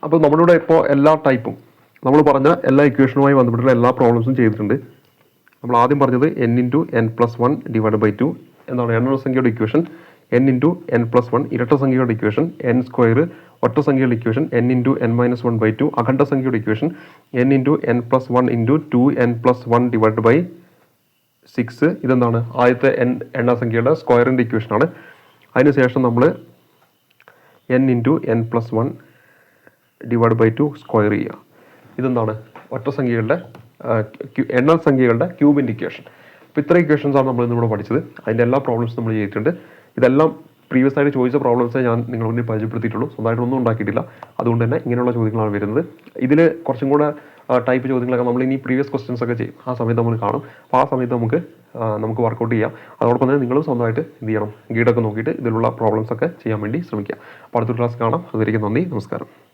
അപ്പോൾ നമ്മളിവിടെ ഇപ്പോൾ എല്ലാ ടൈപ്പും നമ്മൾ പറഞ്ഞ എല്ലാ ഇക്വേഷനുമായി ബന്ധപ്പെട്ടുള്ള എല്ലാ പ്രോബ്ലംസും ചെയ്തിട്ടുണ്ട്. നമ്മൾ ആദ്യം പറഞ്ഞത് n into n plus one divide by two എന്താണ് എണ്ണ സംഖ്യയുടെ equation n into n plus one ഇരട്ട സംഖ്യയുടെ ഇക്വേഷൻ എൻ സ്ക്വയർ ഒറ്റ സംഖ്യയുടെ equation n into n minus one by two അഖണ്ഡ സംഖ്യയുടെ equation n into n plus one into two n plus one divide by six ഇതെന്താണ്? ആദ്യത്തെ n എണ്ണ സംഖ്യയുടെ സ്ക്വയറിന്റെ ഇക്വേഷനാണ് അതിനുശേഷം നമ്മൾ n into n plus one divide by two square ചെയ്യുക. ഇതെന്താണ്? ഒറ്റ സംഖ്യകളുടെ എണ്ണ സംഖ്യകളുടെ ക്യൂബിന്റെ ഇക്വേഷൻ അപ്പോൾ ഇത്ര ഇക്വേഷൻസാണ് ആണ് നമ്മൾ ഇന്നിവിടെ പഠിച്ചത്. അതിന്റെ എല്ലാ പ്രോബ്ലംസും നമ്മൾ ചെയ്തിട്ടുണ്ട്. ഇതെല്ലാം പ്രീവിയസ് ആയിട്ട് ചോദിച്ച പ്രോബ്ലംസേ ഞാൻ നിങ്ങളുടെ മുന്നിൽ പരിചയപ്പെടുത്തിയിട്ടുള്ളൂ. സ്വന്തമായിട്ടൊന്നും ഉണ്ടാക്കിയിട്ടില്ല. അതുകൊണ്ട് തന്നെ ഇങ്ങനെയുള്ള ചോദ്യങ്ങളാണ് വരുന്നത്. ഇതിൽ കുറച്ചും കൂടെ ടൈപ്പ് ചോദ്യങ്ങളൊക്കെ നമ്മൾ ഇനി പ്രീവിയസ് ക്വസ്റ്റ്യൻസ് ഒക്കെ ചെയ്യും. ആ സമയത്ത് നമ്മൾ കാണും. അപ്പോൾ ആ സമയത്ത് നമുക്ക് നമുക്ക് വർക്കൗട്ട് ചെയ്യാം. അതോടൊപ്പം തന്നെ നിങ്ങളും സ്വന്തമായിട്ട് എന്ത് ചെയ്യണം? ഗീഡൊക്കെ നോക്കിയിട്ട് ഇതിലുള്ള പ്രോബ്ലംസ് ഒക്കെ ചെയ്യാൻ വേണ്ടി ശ്രമിക്കുക. അപ്പോൾ അടുത്ത ക്ലാസ് കാണാം. അതുവരെയ്ക്കും നന്ദി. നമസ്കാരം.